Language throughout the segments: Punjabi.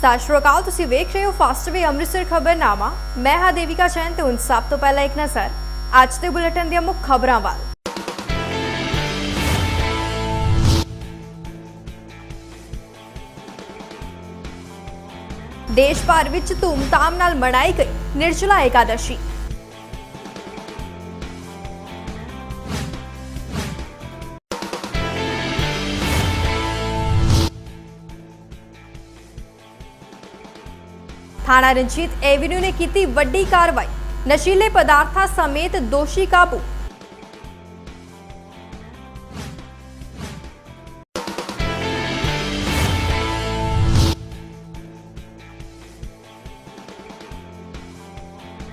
ਸਤਿ ਸ਼੍ਰੀ ਅਕਾਲ, ਤੁਸੀਂ ਵੇਖ ਰਹੇ ਹੋ ਫਾਸਟਵੇ ਅੰਮ੍ਰਿਤਸਰ ਖਬਰਨਾਮਾ ਮੈਂ ਹਾਂ ਦੇਵਿਕਾ ਚੈਨ ਤੇ ਹੁਣ ਸਭ ਤੋਂ ਪਹਿਲਾਂ ਇੱਕ ਨਜ਼ਰ, ਅੱਜ ਦੇ ਬੁਲੇਟਿਨ ਦੀਆਂ ਮੁੱਖ ਖਬਰਾਂ ਵੱਲ। ਦੇਸ਼ ਭਰ ਵਿੱਚ ਧੂਮਧਾਮ ਨਾਲ ਮਨਾਈ ਗਈ ਨਿਰਜਲਾ ਏਕਾਦਸ਼ੀ ਥਾਣਾ ਰਣਜੀਤ ਐਵਨਿਊ ਨੇ ਕੀਤੀ ਵੱਡੀ ਕਾਰਵਾਈ। ਨਸ਼ੀਲੇ ਪਦਾਰਥਾਂ ਸਮੇਤ ਦੋਸ਼ੀ ਕਾਬੂ।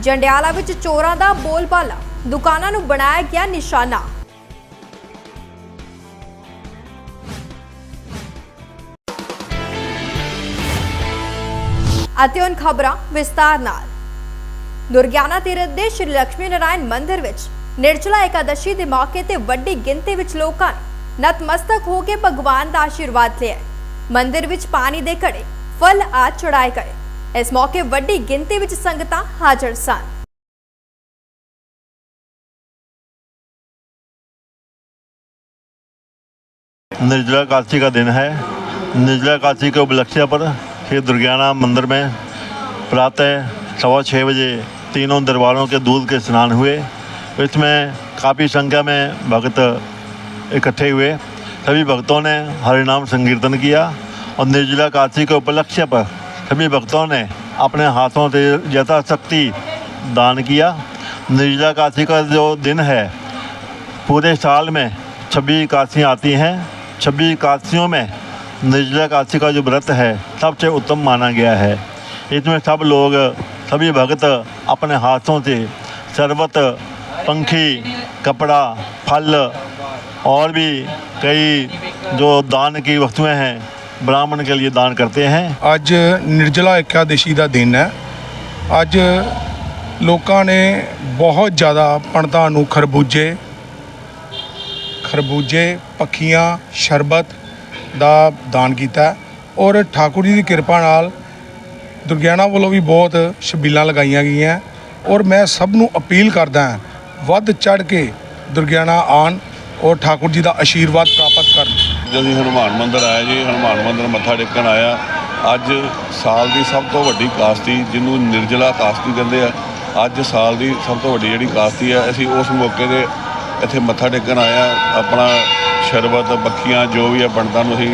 ਜੰਡਿਆਲਾ ਵਿੱਚ ਚੋਰਾਂ ਦਾ ਬੋਲਬਾਲਾ। ਦੁਕਾਨਾਂ ਨੂੰ ਬਣਾਇਆ ਗਿਆ ਨਿਸ਼ਾਨਾ। ਅਤੇ ਹੁਣ ਖਬਰਾਂ ਵਿਸਤਾਰ ਨਾਲ। ਦੁਰਗਿਆਨਾ ਤੀਰਥ ਦੇ ਸ਼੍ਰੀ ਲక్ష్ਮੀ ਨਾਰਾਇਣ ਮੰਦਿਰ ਵਿੱਚ ਨਿਰਜਲਾ ਇਕਾदशी ਦੇ ਮੌਕੇ ਤੇ ਵੱਡੀ ਗਿਣਤੀ ਵਿੱਚ ਲੋਕਾਂ ਨੇ ਨਤਮਸਤਕ ਹੋ ਕੇ ਭਗਵਾਨ ਦਾ ਆਸ਼ੀਰਵਾਦ ਲਿਆ। ਮੰਦਿਰ ਵਿੱਚ ਪਾਣੀ ਦੇ ਘੜੇ ਫਲ ਆ ਚੜਾਏ ਗਏ। ਇਸ ਮੌਕੇ ਵੱਡੀ ਗਿਣਤੀ ਵਿੱਚ ਸੰਗਤਾਂ ਹਾਜ਼ਰ ਸਨ। निर्जला काशी का दिन है निर्जला काशी के उपलक्ष्य पर श्री दुर्गाना मंदिर में प्रातः सवा छः बजे तीनों दरबारों के दूध के स्नान हुए। इसमें काफ़ी संख्या में भक्त इकट्ठे हुए। सभी भक्तों ने हरिनाम संकीर्तन किया और निर्जला काशी के उपलक्ष्य पर सभी भक्तों ने अपने हाथों से यथाशक्ति दान किया। निर्जला काशी का जो दिन है, पूरे साल में छब्बीस एकादशियाँ आती हैं। छब्बीस एकादशियों में निर्जला एकादशी का जो व्रत है सबसे उत्तम माना गया है इसमें सब लोग सभी भक्त अपने हाथों से शरबत पंखी कपड़ा फल और भी कई जो दान की वस्तुएं हैं ब्राह्मण के लिए दान करते हैं ਅੱਜ ਨਿਰਜਲਾ ਏਕਾਦਸ਼ੀ ਦਾ ਦਿਨ ਹੈ ਅੱਜ ਲੋਕਾਂ ਨੇ ਬਹੁਤ ਜ਼ਿਆਦਾ ਪੰਡਤਾਂ ਨੂੰ ਖਰਬੂਜੇ ਖਰਬੂਜੇ ਪੱਖੀਆਂ ਸ਼ਰਬਤ ਦਾ ਦਾਨ ਕੀਤਾ ਔਰ ਠਾਕੁਰ ਜੀ ਦੀ ਕਿਰਪਾ ਨਾਲ ਦੁਰਗਿਆਣਾ ਵੱਲੋਂ ਵੀ ਬਹੁਤ ਛਬੀਲਾਂ ਲਗਾਈਆਂ ਗਈਆਂ ਔਰ ਮੈਂ ਸਭ ਨੂੰ ਅਪੀਲ ਕਰਦਾ ਹਾਂ, ਵੱਧ ਚੜ ਕੇ ਦੁਰਗਿਆਣਾ ਆਣ ਔਰ ਠਾਕੁਰ ਜੀ ਦਾ ਆਸ਼ੀਰਵਾਦ ਪ੍ਰਾਪਤ ਕਰਨ। ਜਦੋਂ ਅਸੀਂ ਹਨੂਮਾਨ ਮੰਦਿਰ ਆਏ ਜੀ, ਹਨੂਮਾਨ ਮੰਦਿਰ ਮੱਥਾ ਟੇਕਣ ਆਇਆ, ਅੱਜ ਸਾਲ ਦੀ ਸਭ ਤੋਂ ਵੱਡੀ ਕਾਸਤੀ ਜਿਹਨੂੰ ਨਿਰਜਲਾ ਕਾਸਤੀ ਕਹਿੰਦੇ ਆ, ਅੱਜ ਸਾਲ ਦੀ ਸਭ ਤੋਂ ਵੱਡੀ ਜਿਹੜੀ ਕਾਸਤੀ ਆ, ਅਸੀਂ ਉਸ ਮੌਕੇ ਤੇ ਇੱਥੇ ਮੱਥਾ ਟੇਕਣ ਆਇਆ, ਆਪਣਾ ਸ਼ਰਬਤ ਬੱਖੀਆਂ ਜੋ ਵੀ ਆ ਪੰਡਤਾਂ ਨੂੰ ਅਸੀਂ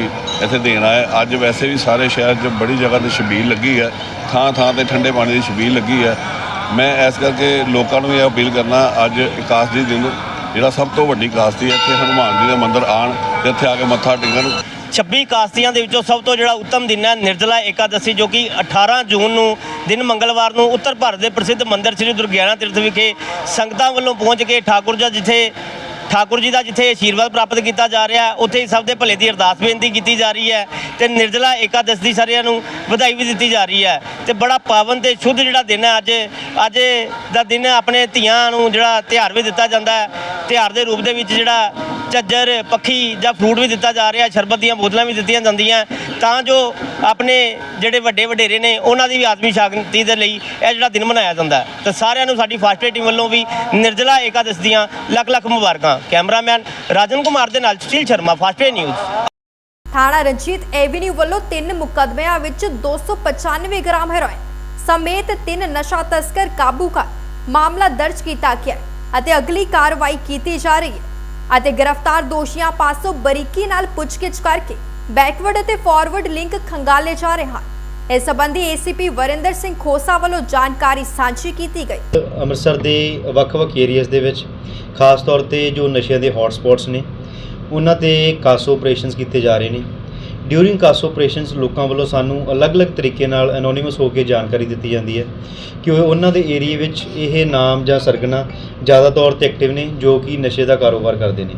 ਇੱਥੇ ਦੇਣ ਆਏ ਅੱਜ ਵੈਸੇ ਵੀ ਸਾਰੇ ਸ਼ਹਿਰ 'ਚ ਬੜੀ ਜਗ੍ਹਾ ਤੇ ਛਬੀਲ ਲੱਗੀ ਹੈ। ਥਾਂ ਥਾਂ ਤੇ ਠੰਡੇ ਪਾਣੀ ਦੀ ਛਬੀਲ ਲੱਗੀ ਹੈ। ਮੈਂ ਇਸ ਕਰਕੇ ਲੋਕਾਂ ਨੂੰ ਇਹ ਅਪੀਲ ਕਰਨਾ, ਅੱਜ ਇਕਾਸ ਦੇ ਦਿਨ, ਜਿਹੜਾ ਸਭ ਤੋਂ ਵੱਡੀ ਕਾਸਤੀ ਹੈ, ਇੱਥੇ ਹਨੂਮਾਨ ਜੀ ਦਾ ਮੰਦਿਰ ਆਣ ਤੇ ਇੱਥੇ ਆ ਕੇ ਮੱਥਾ ਟੇਕਣ। 26 ਕਾਸਤੀਆਂ ਦੇ ਵਿੱਚੋਂ ਸਭ ਤੋਂ ਜਿਹੜਾ ਉੱਤਮ ਦਿਨ ਹੈ, ਨਿਰਜਲਾ ਏਕਾਦਸ਼ੀ ਜੋ ਕਿ 18 ਜੂਨ ਨੂੰ ਦਿਨ ਮੰਗਲਵਾਰ ਨੂੰ ਉੱਤਰ ਭਾਰਤ ਦੇ ਪ੍ਰਸਿੱਧ ਮੰਦਿਰ ਸ੍ਰੀ ਦੁਰਗਿਆਨਾ ਤੀਰਥ ਵਿਖੇ ਸੰਗਤਾਂ ਵੱਲੋਂ ਪਹੁੰਚ ਕੇ ਠਾਕੁਰ ਜੀ ਜਿੱਥੇ ਠਾਕੁਰ ਜੀ ਦਾ ਜਿੱਥੇ ਆਸ਼ੀਰਵਾਦ ਪ੍ਰਾਪਤ ਕੀਤਾ ਜਾ ਰਿਹਾ, ਉੱਥੇ ਹੀ ਸਭ ਦੇ ਭਲੇ ਦੀ ਅਰਦਾਸ ਬੇਨਤੀ ਕੀਤੀ ਜਾ ਰਹੀ ਹੈ ਤੇ ਨਿਰਜਲਾ ਏਕਾਦਸ਼ੀ ਦੀ ਸਾਰਿਆਂ ਨੂੰ ਵਧਾਈ ਵੀ ਦਿੱਤੀ ਜਾ ਰਹੀ ਹੈ ਤੇ ਬੜਾ ਪਾਵਨ ਤੇ ਸ਼ੁੱਧ ਜਿਹੜਾ ਦਿਨ ਹੈ, ਅੱਜ ਅੱਜ ਦਾ ਦਿਨ ਆਪਣੇ ਧੀਆਂ ਨੂੰ ਜਿਹੜਾ ਤਿਉਹਾਰ ਵੀ ਦਿੱਤਾ ਜਾਂਦਾ ਹੈ, ਤਿਉਹਾਰ ਦੇ ਰੂਪ ਦੇ ਵਿੱਚ ਜਿਹੜਾ ਝੱਜਰ, ਪੱਖੀ ਜਾਂ ਫਰੂਟ ਵੀ ਦਿੱਤਾ ਜਾ ਰਿਹਾ, ਸ਼ਰਬਤ ਦੀਆਂ ਬੋਤਲਾਂ ਵੀ ਦਿੱਤੀਆਂ ਜਾਂਦੀਆਂ, ਤਾਂ ਜੋ ਆਪਣੇ ਜਿਹੜੇ ਵੱਡੇ ਵਡੇਰੇ ਨੇ, ਉਹਨਾਂ ਦੀ ਵੀ ਆਤਮੀ ਸ਼ਾਂਤੀ ਦੇ ਲਈ ਇਹ ਜਿਹੜਾ ਦਿਨ ਮਨਾਇਆ ਜਾਂਦਾ ਹੈ। ਤੇ ਸਾਰਿਆਂ ਨੂੰ ਸਾਡੀ ਫਾਸਟ ਟੀਮ ਵੱਲੋਂ ਵੀ ਨਿਰਜਲਾ ਏਕਾਦਸ਼ ਦੀਆਂ ਲੱਖ ਲੱਖ ਮੁਬਾਰਕਾਂ। ਕੈਮਰਾਮੈਨ ਰਾਜਨ ਕੁਮਾਰ ਦੇ ਨਾਲ ਸੁਸ਼ੀਲ ਸ਼ਰਮਾ ਫਾਸਟ ਨਿਊਜ਼ ਥਾਣਾ ਰਣਜੀਤ ਐਵਨਿਊ ਵੱਲੋਂ ਤਿੰਨ ਮੁਕੱਦਮਿਆਂ ਵਿੱਚ 295 ਗ੍ਰਾਮ ਹੈਰੋਇਨ ਸਮੇਤ ਤਿੰਨ ਨਸ਼ਾ ਤਸਕਰ ਕਾਬੂ ਕਰ ਮਾਮਲਾ ਦਰਜ ਕੀਤਾ ਗਿਆ ਅਤੇ ਅਗਲੀ ਕਾਰਵਾਈ ਕੀਤੀ ਜਾ ਰਹੀ ਹੈ ਅਤੇ ਗ੍ਰਿਫਤਾਰ ਦੋਸ਼ੀਆਂ ਪਾਸੋਂ ਬਰੀਕੀ ਨਾਲ ਪੁੱਛਗਿੱਛ ਕਰਕੇ ਬੈਕਵਰਡ ਅਤੇ ਫਾਰਵਰਡ ਲਿੰਕ ਖੰਗਾਲੇ ਜਾ ਰਹੇ ਹਨ। ਇਸ ਸੰਬੰਧੀ ਏਸੀਪੀ ਵਰਿੰਦਰ ਸਿੰਘ ਖੋਸਾ ਵੱਲੋਂ ਜਾਣਕਾਰੀ ਸਾਂਝੀ ਕੀਤੀ ਗਈ। ਅੰਮ੍ਰਿਤਸਰ ਦੇ ਵੱਖ-ਵੱਖ ਏਰੀਆਜ਼ ਦੇ ਵਿੱਚ, ਖਾਸ ਤੌਰ ਤੇ ਜੋ ਨਸ਼ਿਆਂ ਦੇ ਹੌਟ ਸਪੌਟਸ ਨੇ, ਉਹਨਾਂ ਤੇ ਕਾਸੋ ਆਪਰੇਸ਼ਨਸ ਕੀਤੇ ਜਾ ਰਹੇ ਨੇ। ਡਿਊਰਿੰਗ ਕਾਸੋ ਆਪਰੇਸ਼ਨਸ ਲੋਕਾਂ ਵੱਲੋਂ ਸਾਨੂੰ ਅਲੱਗ-ਅਲੱਗ ਤਰੀਕੇ ਨਾਲ ਐਨੋਨਿਮਸ ਹੋ ਕੇ ਜਾਣਕਾਰੀ ਦਿੱਤੀ ਜਾਂਦੀ ਹੈ ਕਿ ਉਹਨਾਂ ਦੇ ਏਰੀਆ ਵਿੱਚ ਇਹ ਨਾਮ ਜਾਂ ਸਰਗਨਾ ਜ਼ਿਆਦਾ ਤੌਰ ਤੇ ਐਕਟਿਵ ਨੇ, ਜੋ ਕਿ ਨਸ਼ੇ ਦਾ ਕਾਰੋਬਾਰ ਕਰਦੇ ਨੇ।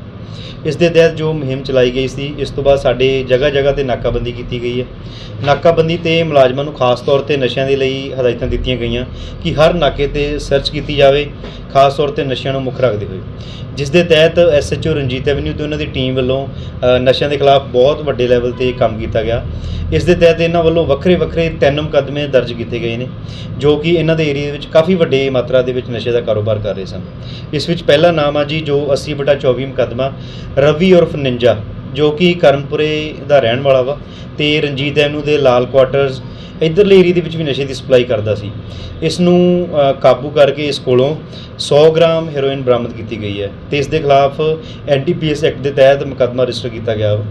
ਇਸ ਦੇ ਤਹਿਤ ਜੋ ਮੁਹਿੰਮ ਚਲਾਈ ਗਈ ਸੀ, ਇਸ ਤੋਂ ਬਾਅਦ ਸਾਡੇ ਜਗ੍ਹਾ ਜਗ੍ਹਾ ਤੇ ਨਾਕਾਬੰਦੀ ਕੀਤੀ ਗਈ ਹੈ। ਨਾਕਾਬੰਦੀ ਤੇ ਮੁਲਾਜ਼ਮਾਂ ਨੂੰ ਖਾਸ ਤੌਰ ਤੇ ਨਸ਼ਿਆਂ ਦੇ ਲਈ ਹਦਾਇਤਾਂ ਦਿੱਤੀਆਂ ਗਈਆਂ ਕਿ ਹਰ ਨਾਕੇ ਤੇ ਸਰਚ ਕੀਤੀ ਜਾਵੇ, ਖਾਸ ਤੌਰ ਤੇ ਨਸ਼ਿਆਂ ਨੂੰ ਮੁੱਖ ਰੱਖਦੇ ਹੋਏ। ਜਿਸ ਦੇ ਤਹਿਤ ਐਸਐਚਓ ਰਣਜੀਤ ਐਵਨਿਊ ਤੇ ਉਹਨਾਂ ਦੀ ਟੀਮ ਵੱਲੋਂ ਨਸ਼ਿਆਂ ਦੇ ਖਿਲਾਫ ਬਹੁਤ ਵੱਡੇ ਲੈਵਲ ਤੇ ਕੰਮ ਕੀਤਾ ਗਿਆ। ਇਸ ਦੇ ਤਹਿਤ ਇਹਨਾਂ ਵੱਲੋਂ ਵੱਖਰੇ ਵੱਖਰੇ ਤਿੰਨ ਮੁਕੱਦਮੇ ਦਰਜ ਕੀਤੇ ਗਏ ਨੇ, ਜੋ ਕਿ ਇਹਨਾਂ ਦੇ ਏਰੀਆ ਵਿੱਚ ਕਾਫੀ ਵੱਡੇ ਮਾਤਰਾ ਦੇ ਵਿੱਚ ਨਸ਼ੇ ਦਾ ਕਾਰੋਬਾਰ ਕਰ ਰਹੇ ਸਨ। ਇਸ ਵਿੱਚ ਪਹਿਲਾ ਨਾਮ ਆ ਜੀ ਜੋ 80 ਬਟਾ 24 ਮੁਕੱਦਮਾ ਰਵੀ ਉਰਫ ਨਿੰਜਾ, ਜੋ ਕਿ ਕਰਮਪੁਰੇ ਦਾ ਰਹਿਣ ਵਾਲਾ ਵਾ ਤੇ ਰਣਜੀਤ ਐਵਨਿਊ ਦੇ ਲਾਲ ਕੁਆਟਰਸ ਇਧਰਲੇ ਏਰੀਆ ਦੇ ਵਿੱਚ ਵੀ ਨਸ਼ੇ ਦੀ ਸਪਲਾਈ ਕਰਦਾ ਸੀ ਇਸ ਨੂੰ ਕਾਬੂ ਕਰਕੇ ਇਸ ਕੋਲੋਂ 100 ਗ੍ਰਾਮ ਹੈਰੋਇਨ ਬਰਾਮਦ ਕੀਤੀ ਗਈ ਹੈ ਤੇ ਇਸ ਦੇ ਖਿਲਾਫ ਐਨਡੀਪੀਐਸ ਐਕਟ ਦੇ ਤਹਿਤ ਮੁਕੱਦਮਾ ਰਜਿਸਟਰ ਕੀਤਾ ਗਿਆ ਵਾ।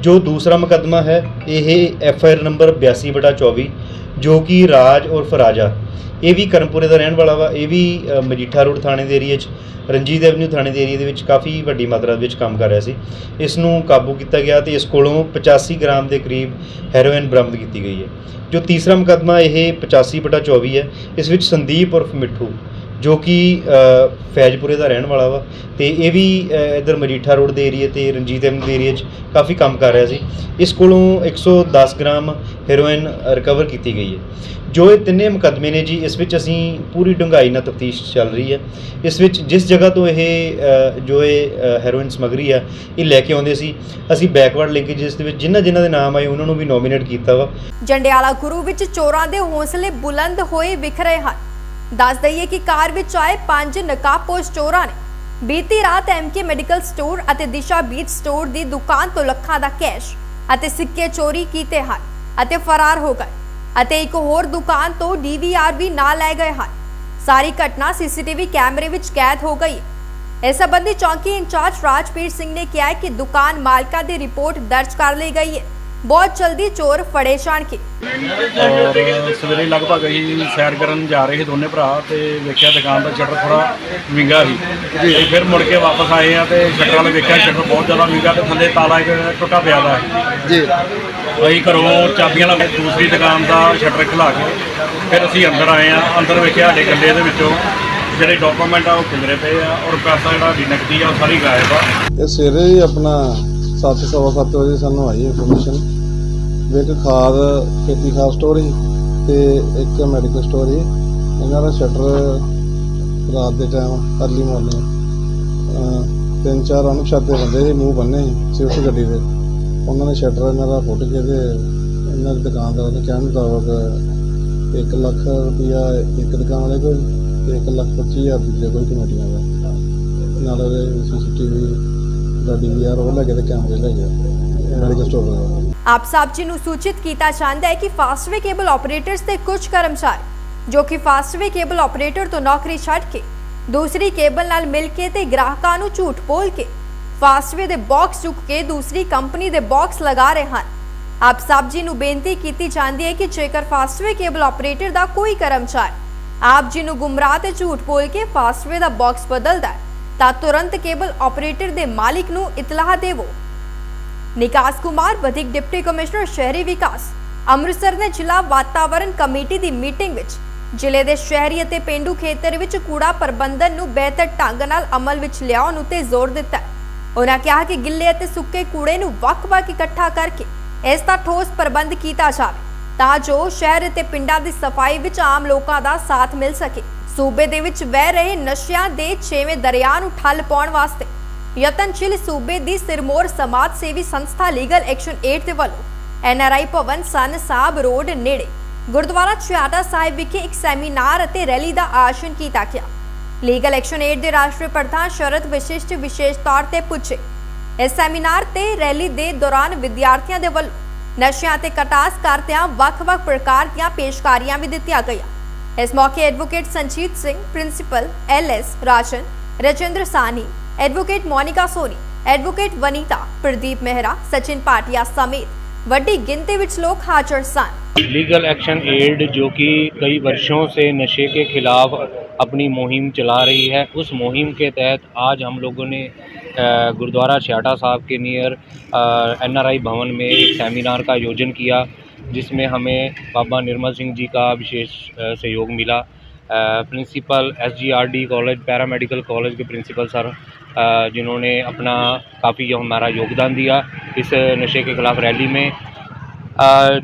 ਜੋ ਦੂਸਰਾ ਮੁਕੱਦਮਾ ਹੈ, ਇਹ ਐਫ ਆਈ ਆਰ ਨੰਬਰ 82 ਬਟਾ 24 ਜੋ ਕਿ ਰਾਜ ਉਰਫ ਰਾਜਾ ਇਹ ਵੀ ਕਰਮਪੁਰੇ ਦਾ ਰਹਿਣ ਵਾਲਾ ਵਾ, ਇਹ ਵੀ ਮਜੀਠਾ ਰੋਡ ਥਾਣੇ ਦੇ ਏਰੀਆ 'ਚ, ਰਣਜੀਤ ਐਵਨਿਊ ਥਾਣੇ ਦੇ ਏਰੀਆ ਦੇ ਵਿੱਚ ਕਾਫੀ ਵੱਡੀ ਮਾਤਰਾ ਵਿੱਚ ਕੰਮ ਕਰ ਰਿਹਾ ਸੀ। ਇਸ ਨੂੰ ਕਾਬੂ ਕੀਤਾ ਗਿਆ ਤੇ ਇਸ ਕੋਲੋਂ 85 ਗ੍ਰਾਮ ਦੇ ਕਰੀਬ ਹੈਰੋਇਨ ਬਰਾਮਦ ਕੀਤੀ ਗਈ ਹੈ। ਜੋ ਤੀਸਰਾ ਮੁਕੱਦਮਾ, ਇਹ 85 ਬਟਾ 24 ਹੈ। ਇਸ ਵਿੱਚ ਸੰਦੀਪ ਉਰਫ ਮਿੱਠੂ ਜੋ ਕਿ ਫੈਜ਼ਪੁਰੇ ਦਾ ਰਹਿਣ ਵਾਲਾ ਵਾ ਤੇ ਇਹ ਵੀ ਅ, ਇੱਧਰ ਮਜੀਠਾ ਰੋਡ ਦੇ ਏਰੀਆ ਤੇ ਰਣਜੀਤ ਐਮ ਦੇ ਏਰੀਆ 'ਚ ਕਾਫੀ ਕੰਮ ਕਰ ਰਿਹਾ ਸੀ। ਇਸ ਕੋਲੋਂ 110 ਗ੍ਰਾਮ ਹੈਰੋਇਨ ਰਿਕਵਰ ਕੀਤੀ ਗਈ ਹੈ। ਜੋ ਇਹ ਤਿੰਨੇ ਮੁਕੱਦਮੇ ਨੇ ਜੀ ਇਸ ਵਿੱਚ ਅਸੀਂ ਪੂਰੀ ਡੂੰਘਾਈ ਨਾਲ ਤਫਤੀਸ਼ ਚੱਲ ਰਹੀ ਹੈ। ਇਸ ਵਿੱਚ ਜਿਸ ਜਗ੍ਹਾ ਤੋਂ ਇਹ ਜੋ ਇਹ ਹੈਰੋਇਨ ਸਮਗਰੀ ਆ ਇਹ ਲੈ ਕੇ ਆਉਂਦੇ ਸੀ ਅਸੀਂ ਬੈਕਵਰਡ ਲਿੰਕੇਜਸ ਦੇ ਵਿੱਚ ਜਿਨ੍ਹਾਂ ਜਿਨ੍ਹਾਂ ਦੇ ਨਾਮ ਆਏ ਉਹਨਾਂ ਨੂੰ ਵੀ ਨੋਮੀਨੇਟ ਕੀਤਾ ਵਾ। ਜੰਡਿਆਲਾ ਗੁਰੂ ਵਿੱਚ ਚੋਰਾਂ ਦੇ ਹੌਸਲੇ ਬੁਲੰਦ ਹੋਏ ਵਿਖ ਰਹੇ ਹਨ। ਦੱਸ ਦਈਏ ਕਿ ਕਾਰ ਵਿੱਚ ਆਏ ਪੰਜ ਨਕਾਬਪੋਸ਼ ਚੋਰਾਂ ਨੇ ਬੀਤੀ ਰਾਤ ਐਮਕੇ ਮੈਡੀਕਲ ਸਟੋਰ ਅਤੇ ਦਿਸ਼ਾ ਬੀਚ ਸਟੋਰ ਦੀ ਦੁਕਾਨ ਤੋਂ ਲੱਖਾਂ ਦਾ ਕੈਸ਼ ਅਤੇ ਸਿੱਕੇ ਚੋਰੀ ਕੀਤੇ ਹਨ ਅਤੇ ਫਰਾਰ ਹੋ ਗਏ ਅਤੇ ਇੱਕ ਹੋਰ ਦੁਕਾਨ ਤੋਂ ਡੀਵੀਆਰ ਵੀ ਨਾ ਲੈ ਗਏ ਹਨ। ਸਾਰੀ ਘਟਨਾ ਸੀਸੀਟੀਵੀ ਕੈਮਰੇ ਵਿੱਚ ਕੈਦ ਹੋ ਗਈ ਹੈ। ਇਸ ਸੰਬੰਧੀ ਚੌਂਕੀ ਇੰਚਾਰਜ ਰਾਜਪੀਰ ਸਿੰਘ ਨੇ ਕਿਹਾ ਕਿ ਦੁਕਾਨ ਮਾਲਕਾਂ ਦੀ ਰਿਪੋਰਟ ਦਰਜ ਕਰ ਲਈ ਗਈ ਹੈ। ਬਹੁਤ ਜਲਦੀ ਚੋਰ ਫੜੇ ਜਾਣਗੇ। ਔਰ ਸਵੇਰੇ ਲਗਭਗ ਅਸੀਂ ਸੈਰ ਕਰਨ ਜਾ ਰਹੇ ਸੀ ਦੋਨੇ ਭਰਾ ਤੇ ਵੇਖਿਆ ਦੁਕਾਨ ਦਾ ਸ਼ਟਰ ਥੋੜਾ ਵਿੰਗਾ ਸੀ। ਤੇ ਫਿਰ ਮੁੜ ਕੇ ਵਾਪਸ ਆਏ ਆ ਤੇ ਸ਼ਟਰ ਵਾਲੇ ਵੇਖਿਆ ਸ਼ਟਰ ਬਹੁਤ ਜ਼ਿਆਦਾ ਵਿੰਗਾ ਤੇ ਥੱਲੇ ਤਾਲਾ ਇੱਕ ਟੁੱਟਾ ਪਿਆ ਦਾ ਜੀ। ਅਸੀਂ ਘਰੋਂ ਚਾਬੀਆਂ ਲਾ ਕੇ ਦੂਸਰੀ ਦੁਕਾਨ ਦਾ ਸ਼ਟਰ ਖੁਲਾ ਕੇ ਫਿਰ ਅਸੀਂ ਅੰਦਰ ਆਏ ਆ ਅੰਦਰ ਵੇਖਿਆ ਸਾਡੇ ਗੱਲੇ ਦੇ ਵਿੱਚੋਂ ਜਿਹੜੇ ਡਾਕੂਮੈਂਟ ਆ ਉਹ ਖਿਲਰੇ ਪਏ ਆ ਔਰ ਪੈਸਾ ਜਿਹੜਾ ਵੀ ਨਕਦੀ ਆ ਉਹ ਸਾਰੀ ਗਾਇਬ ਆ। ਇਹ ਸਵੇਰੇ ਹੀ ਆਪਣਾ ਸੱਤ ਸਵਾ ਸੱਤ ਵਜੇ ਸਾਨੂੰ ਆਈ ਇਨਫੋਰਮੇਸ਼ਨ ਵੀ ਇੱਕ ਖਾਦ, ਖੇਤੀ ਖਾਦ ਸਟੋਰ ਸੀ ਤੇ ਇੱਕ ਮੈਡੀਕਲ ਸਟੋਰ ਸੀ। ਇਹਨਾਂ ਦਾ ਸ਼ਟਰ ਰਾਤ ਦੇ ਟਾਈਮ ਅਰਲੀ ਮਾਰਨਿੰਗ ਤਿੰਨ ਚਾਰ ਅਣਪਛਾਤੇ ਬੰਦੇ ਸੀ, ਮੂੰਹ ਬੰਨੇ ਸੀ ਸਵਿਫਟ ਗੱਡੀ ਦੇ ਉਹਨਾਂ ਨੇ ਸ਼ਟਰ ਇਹਨਾਂ ਦਾ ਫੁੱਟ ਕੇ ਤੇ ਇਹਨਾਂ ਦੇ ਦੁਕਾਨਦਾਰ ਦੇ ਕਹਿਣ ਮੁਤਾਬਕ 1 ਲੱਖ ਰੁਪਇਆ ਇੱਕ ਦੁਕਾਨ ਵਾਲੇ ਕੋਲ ਤੇ 1 ਲੱਖ ਪੱਚੀ ਹਜ਼ਾਰ ਦੂਜੇ ਕੋਈ ਕਮੇਟੀਆਂ ਦਾ ਨਾਲ ਉਹਦੇ ਸੀਸੀਟੀਵੀ ਦਾ ਡੀਵੀਆਰ ਉਹ ਲੈ ਕੇ ਤੇ ਕੈਮਰੇ ਲੈ ਗਿਆ। ਮੈਡੀਕਲ ਸਟੋਰ ਦਾ ਆਪ ਸਾਹਿਬ ਜੀ ਨੂੰ ਸੂਚਿਤ ਕੀਤਾ ਜਾਂਦਾ ਹੈ ਕਿ ਫਾਸਟਵੇ ਕੇਬਲ ਆਪਰੇਟਰਸ ਦੇ ਕੁਝ ਕਰਮਚਾਰੀ, ਜੋ ਕਿ ਫਾਸਟਵੇ ਕੇਬਲ ਆਪਰੇਟਰ ਤੋਂ ਨੌਕਰੀ ਛੱਡ ਕੇ ਦੂਸਰੀ ਕੇਬਲ ਨਾਲ ਮਿਲ ਕੇ ਤੇ ਗ੍ਰਾਹਕਾਂ ਨੂੰ ਝੂਠ ਬੋਲ ਕੇ ਫਾਸਟਵੇ ਦੇ ਬਾਕਸ ਚੁੱਕ ਕੇ ਦੂਸਰੀ ਕੰਪਨੀ ਦੇ ਬਾਕਸ ਲਗਾ ਰਹੇ ਹਨ। ਆਪ ਸਾਹਿਬ ਜੀ ਨੂੰ ਬੇਨਤੀ ਕੀਤੀ ਜਾਂਦੀ ਹੈ ਕਿ ਜੇਕਰ ਫਾਸਟਵੇ ਕੇਬਲ ਆਪਰੇਟਰ ਦਾ ਕੋਈ ਕਰਮਚਾਰੀ ਆਪ ਜੀ ਨੂੰ ਗੁੰਮਰਾਹ ਤੇ ਝੂਠ ਬੋਲ ਕੇ ਫਾਸਟਵੇ ਦਾ ਬਾਕਸ ਬਦਲਦਾ ਹੈ ਤਾਂ ਤੁਰੰਤ ਕੇਬਲ ਆਪਰੇਟਰ ਦੇ ਮਾਲਿਕ ਨੂੰ ਇਤਲਾਹ ਦੇਵੋ। ਨਿਕਾਸ ਕੁਮਾਰ, ਵਧੀਕ ਡਿਪਟੀ ਕਮਿਸ਼ਨਰ, ਸ਼ਹਿਰੀ ਵਿਕਾਸ। ਅੰਮ੍ਰਿਤਸਰ ਨੇ ਜ਼ਿਲ੍ਹਾ ਵਾਤਾਵਰਣ ਕਮੇਟੀ ਦੀ ਮੀਟਿੰਗ ਵਿੱਚ ਜ਼ਿਲ੍ਹੇ ਦੇ ਸ਼ਹਿਰੀ ਅਤੇ ਪਿੰਡੂ ਖੇਤਰ ਵਿੱਚ ਕੂੜਾ ਪ੍ਰਬੰਧਨ ਨੂੰ ਬਿਹਤਰ ਢੰਗ ਨਾਲ ਅਮਲ ਵਿੱਚ ਲਿਆਉਣ ਉੱਤੇ ਜ਼ੋਰ ਦਿੱਤਾ। ਉਹਨਾਂ ਕਿਹਾ ਕਿ ਗਿੱਲੇ ਅਤੇ ਸੁੱਕੇ ਕੂੜੇ ਨੂੰ ਵੱਖ-ਵੱਖ ਇਕੱਠਾ ਕਰਕੇ ਇਸ ਦਾ ਠੋਸ ਪ੍ਰਬੰਧ ਕੀਤਾ ਜਾਵੇ, ਤਾਂ ਜੋ ਸ਼ਹਿਰ ਅਤੇ ਪਿੰਡਾਂ ਦੀ ਸਫ਼ਾਈ ਵਿੱਚ ਆਮ ਲੋਕਾਂ ਦਾ ਸਾਥ ਮਿਲ ਸਕੇ। ਸੂਬੇ ਦੇ ਵਿੱਚ ਵਹਿ ਰਹੇ ਨਸ਼ਿਆਂ ਦੇ ਛੇਵੇਂ ਦਰਿਆ ਨੂੰ ਠੱਲ ਪਾਉਣ ਵਾਸਤੇ ਯਤਨਸ਼ੀਲ ਸੂਬੇ ਦੀ ਸਿਰਮੌਰ ਸਮਾਜ ਸੇਵੀ ਸੰਸਥਾ ਲੀਗਲ ਐਕਸ਼ਨ 8 ਦੇ ਵੱਲੋਂ ਐਨਆਰਆਈ ਭਵਨ ਸਨ ਸਾਹਿਬ ਰੋਡ ਨੇੜੇ ਗੁਰਦੁਆਰਾ ਛਿਆਟਾ ਸਾਹਿਬ ਵਿਖੇ ਇੱਕ ਸੈਮੀਨਾਰ ਅਤੇ ਰੈਲੀ ਦਾ ਆਯੋਜਨ ਕੀਤਾ ਗਿਆ। ਲੀਗਲ ਐਕਸ਼ਨ 8 ਦੇ ਰਾਸ਼ਟਰੀ ਪ੍ਰਧਾਨ ਸ਼ਰਤ ਵਿਸ਼ਿਸ਼ਟ ਵਿਸ਼ੇਸ਼ ਤੌਰ ਤੇ ਪੁੱਛੇ। ਇਸ ਸੈਮੀਨਾਰ ਤੇ ਰੈਲੀ ਦੇ ਦੌਰਾਨ ਵਿਦਿਆਰਥੀਆਂ ਦੇ ਵੱਲੋਂ ਨਸ਼ਿਆਂ ਤੇ ਕਟਾਸ ਕਰਦਿਆਂ ਵੱਖ-ਵੱਖ ਪ੍ਰਕਾਰ ਦੀਆਂ ਪੇਸ਼ਕਾਰੀਆਂ ਵੀ ਦਿੱਤੀਆਂ ਗਈਆਂ। इस मौके advocate Sanjeet Singh principal L S Rajan, Rajendra Sani advocate Monika Soni advocate Vanita, Pradeep Mehra, Sachin Patia समेत वड्डी गिनती लोग हाजिर सन। लीगल एक्शन एड जो कि कई वर्षों से नशे के खिलाफ अपनी मुहिम चला रही है, उस मुहिम के तहत आज हम लोगों ने गुरुद्वारा छियाटा साहब के नियर एनआरआई भवन में एक सेमिनार का आयोजन किया। जिसमें हमें बाबा निर्मल सिंह जी का विशेष सहयोग मिला। Principal SGRD college, paramedical college के प्रिंसिपल सर जिन्होंने अपना काफ़ी हमारा योगदान दिया इस नशे के ख़िलाफ़ रैली में।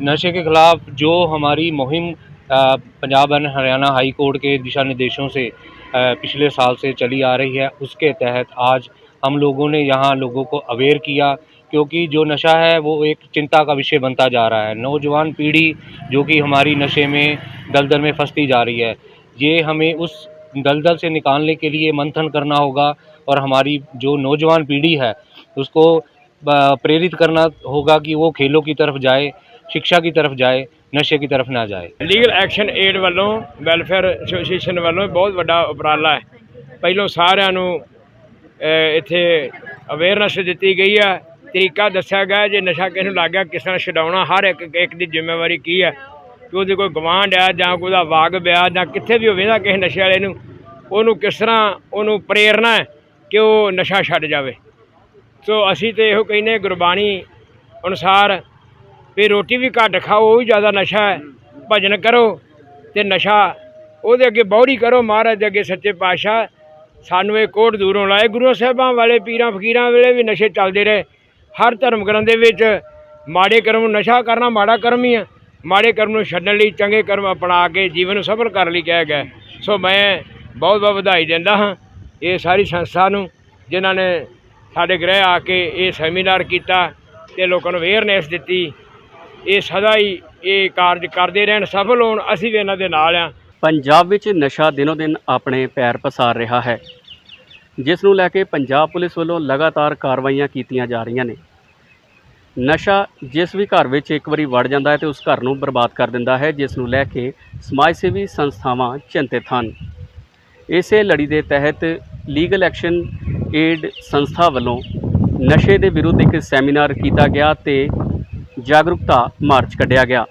नशे के ख़िलाफ़ जो हमारी मुहिम Punjab and Haryana high court के दिशा निर्देशों से पिछले साल से चली आ रही है, उसके तहत आज हम लोगों ने यहाँ लोगों को अवेयर किया। क्योंकि जो नशा है वो एक चिंता का विषय बनता जा रहा है नौजवान पीढ़ी जो कि हमारी नशे में दलदल में फंसती जा रही है ये हमें उस दलदल से निकालने के लिए मंथन करना होगा और हमारी जो नौजवान पीढ़ी है उसको अ, प्रेरित करना होगा कि वो खेलों की तरफ जाए शिक्षा की तरफ जाए नशे की तरफ ना जाए ਲੀਗਲ ਐਕਸ਼ਨ ਏਡ ਵੱਲੋਂ ਵੈਲਫੇਅਰ ਐਸੋਸੀਏਸ਼ਨ ਵੱਲੋਂ ਬਹੁਤ ਵੱਡਾ ਉਪਰਾਲਾ ਹੈ ਪਹਿਲੋਂ ਸਾਰਿਆਂ ਨੂੰ ਅਹ, ਇੱਥੇ ਅਵੇਅਰਨੈਸ ਦਿੱਤੀ ਗਈ ਹੈ ਤਰੀਕਾ ਦੱਸਿਆ ਗਿਆ ਜੇ ਨਸ਼ਾ ਕਿਸੇ ਨੂੰ ਲੱਗ ਗਿਆ, ਕਿਸ ਤਰ੍ਹਾਂ ਛਡਾਉਣਾ, ਹਰ ਇੱਕ ਇੱਕ ਦੀ ਜ਼ਿੰਮੇਵਾਰੀ ਕੀ ਹੈ? ਕਿ ਉਹਦੀ ਕੋਈ ਗਵਾਂਢ ਆ ਜਾਂ ਕੋਈ ਉਹਦਾ ਵਾਗ ਬਿਆ ਜਾਂ ਕਿੱਥੇ ਵੀ ਹੋਵੇ ਨਾ, ਕਿਸੇ ਨਸ਼ੇ ਵਾਲੇ ਨੂੰ, ਉਹਨੂੰ ਕਿਸ ਤਰ੍ਹਾਂ ਉਹਨੂੰ ਪ੍ਰੇਰਨਾ ਹੈ ਕਿ ਉਹ ਨਸ਼ਾ ਛੱਡ ਜਾਵੇ। ਸੋ ਅਸੀਂ ਤੇ ਇਹੋ ਕਹਿੰਦੇ ਗੁਰਬਾਣੀ ਅਨੁਸਾਰ ਵੀ ਰੋਟੀ ਵੀ ਘੱਟ ਖਾਓ, ਉਹ ਵੀ ਜ਼ਿਆਦਾ ਨਸ਼ਾ ਹੈ, ਭਜਨ ਕਰੋ ਤੇ ਨਸ਼ਾ ਉਹਦੇ ਅੱਗੇ ਬੌੜੀ ਕਰੋ ਮਹਾਰਾਜ ਦੇ ਅੱਗੇ ਸੱਚੇ ਪਾਤਸ਼ਾਹ। ਸਾਨੂੰ ਇਹ ਕੋਟ ਦੂਰੋਂ ਲਾਏ ਗੁਰੂ ਸਾਹਿਬਾਂ ਵਾਲੇ, ਪੀਰਾਂ, ਫਕੀਰਾਂ ਵੇਲੇ ਵੀ ਨਸ਼ੇ ਚੱਲਦੇ ਰਹੇ। ਹਰ ਧਰਮ ਗ੍ਰੰਥ ਦੇ ਵਿੱਚ ਮਾੜੇ ਕਰਮ ਨਸ਼ਾ ਕਰਨਾ ਮਾੜਾ ਕਰਮ ਹੀ ਆ। ਮਾੜੇ ਕਰਮ ਨੂੰ ਛੱਡਣ ਲਈ ਚੰਗੇ ਕਰਮ ਅਪਣਾ ਕੇ ਜੀਵਨ ਨੂੰ ਸਫਲ ਕਰਨ ਲਈ ਕਿਹਾ ਗਿਆ। ਸੋ ਮੈਂ ਬਹੁਤ ਬਹੁਤ ਵਧਾਈ ਦਿੰਦਾ ਹਾਂ ਇਹ ਸਾਰੀ ਸੰਸਥਾ ਨੂੰ, ਜਿਨ੍ਹਾਂ ਨੇ ਸਾਡੇ ਗ੍ਰਹਿ ਆ ਕੇ ਇਹ ਸੈਮੀਨਾਰ ਕੀਤਾ ਤੇ ਲੋਕਾਂ ਨੂੰ ਅਵੇਅਰਨੈਸ ਦਿੱਤੀ। ਇਹ ਸਦਾ ਹੀ ਇਹ ਕਾਰਜ ਕਰਦੇ ਰਹਿਣ, ਸਫਲ ਹੋਣ, ਅਸੀਂ ਵੀ ਇਹਨਾਂ ਦੇ ਨਾਲ ਆ ਪੰਜਾਬ ਵਿੱਚ ਨਸ਼ਾ ਦਿਨੋ ਦਿਨ ਆਪਣੇ ਪੈਰ ਪਸਾਰ ਰਿਹਾ ਹੈ। ਜਿਸ ਨੂੰ ਲੈ ਕੇ ਪੰਜਾਬ ਪੁਲਿਸ ਵੱਲੋਂ ਲਗਾਤਾਰ ਕਾਰਵਾਈਆਂ ਕੀਤੀਆਂ ਜਾ ਰਹੀਆਂ ਨੇ। ਨਸ਼ਾ ਜਿਸ ਵੀ ਘਰ ਵਿੱਚ ਇੱਕ ਵਾਰੀ ਵੜ ਜਾਂਦਾ ਹੈ ਤੇ ਉਸ ਘਰ ਨੂੰ ਬਰਬਾਦ ਕਰ ਦਿੰਦਾ ਹੈ, ਜਿਸ ਨੂੰ ਲੈ ਕੇ ਸਮਾਜ ਸੇਵੀ ਸੰਸਥਾਵਾਂ ਚਿੰਤਿਤ ਹਨ। ਇਸੇ ਲੜੀ ਦੇ ਤਹਿਤ ਲੀਗਲ ਐਕਸ਼ਨ ਏਡ ਸੰਸਥਾ ਵੱਲੋਂ ਨਸ਼ੇ ਦੇ ਵਿਰੁੱਧ ਇੱਕ ਸੈਮੀਨਾਰ ਕੀਤਾ ਗਿਆ ਤੇ ਜਾਗਰੂਕਤਾ ਮਾਰਚ ਕੱਢਿਆ ਗਿਆ।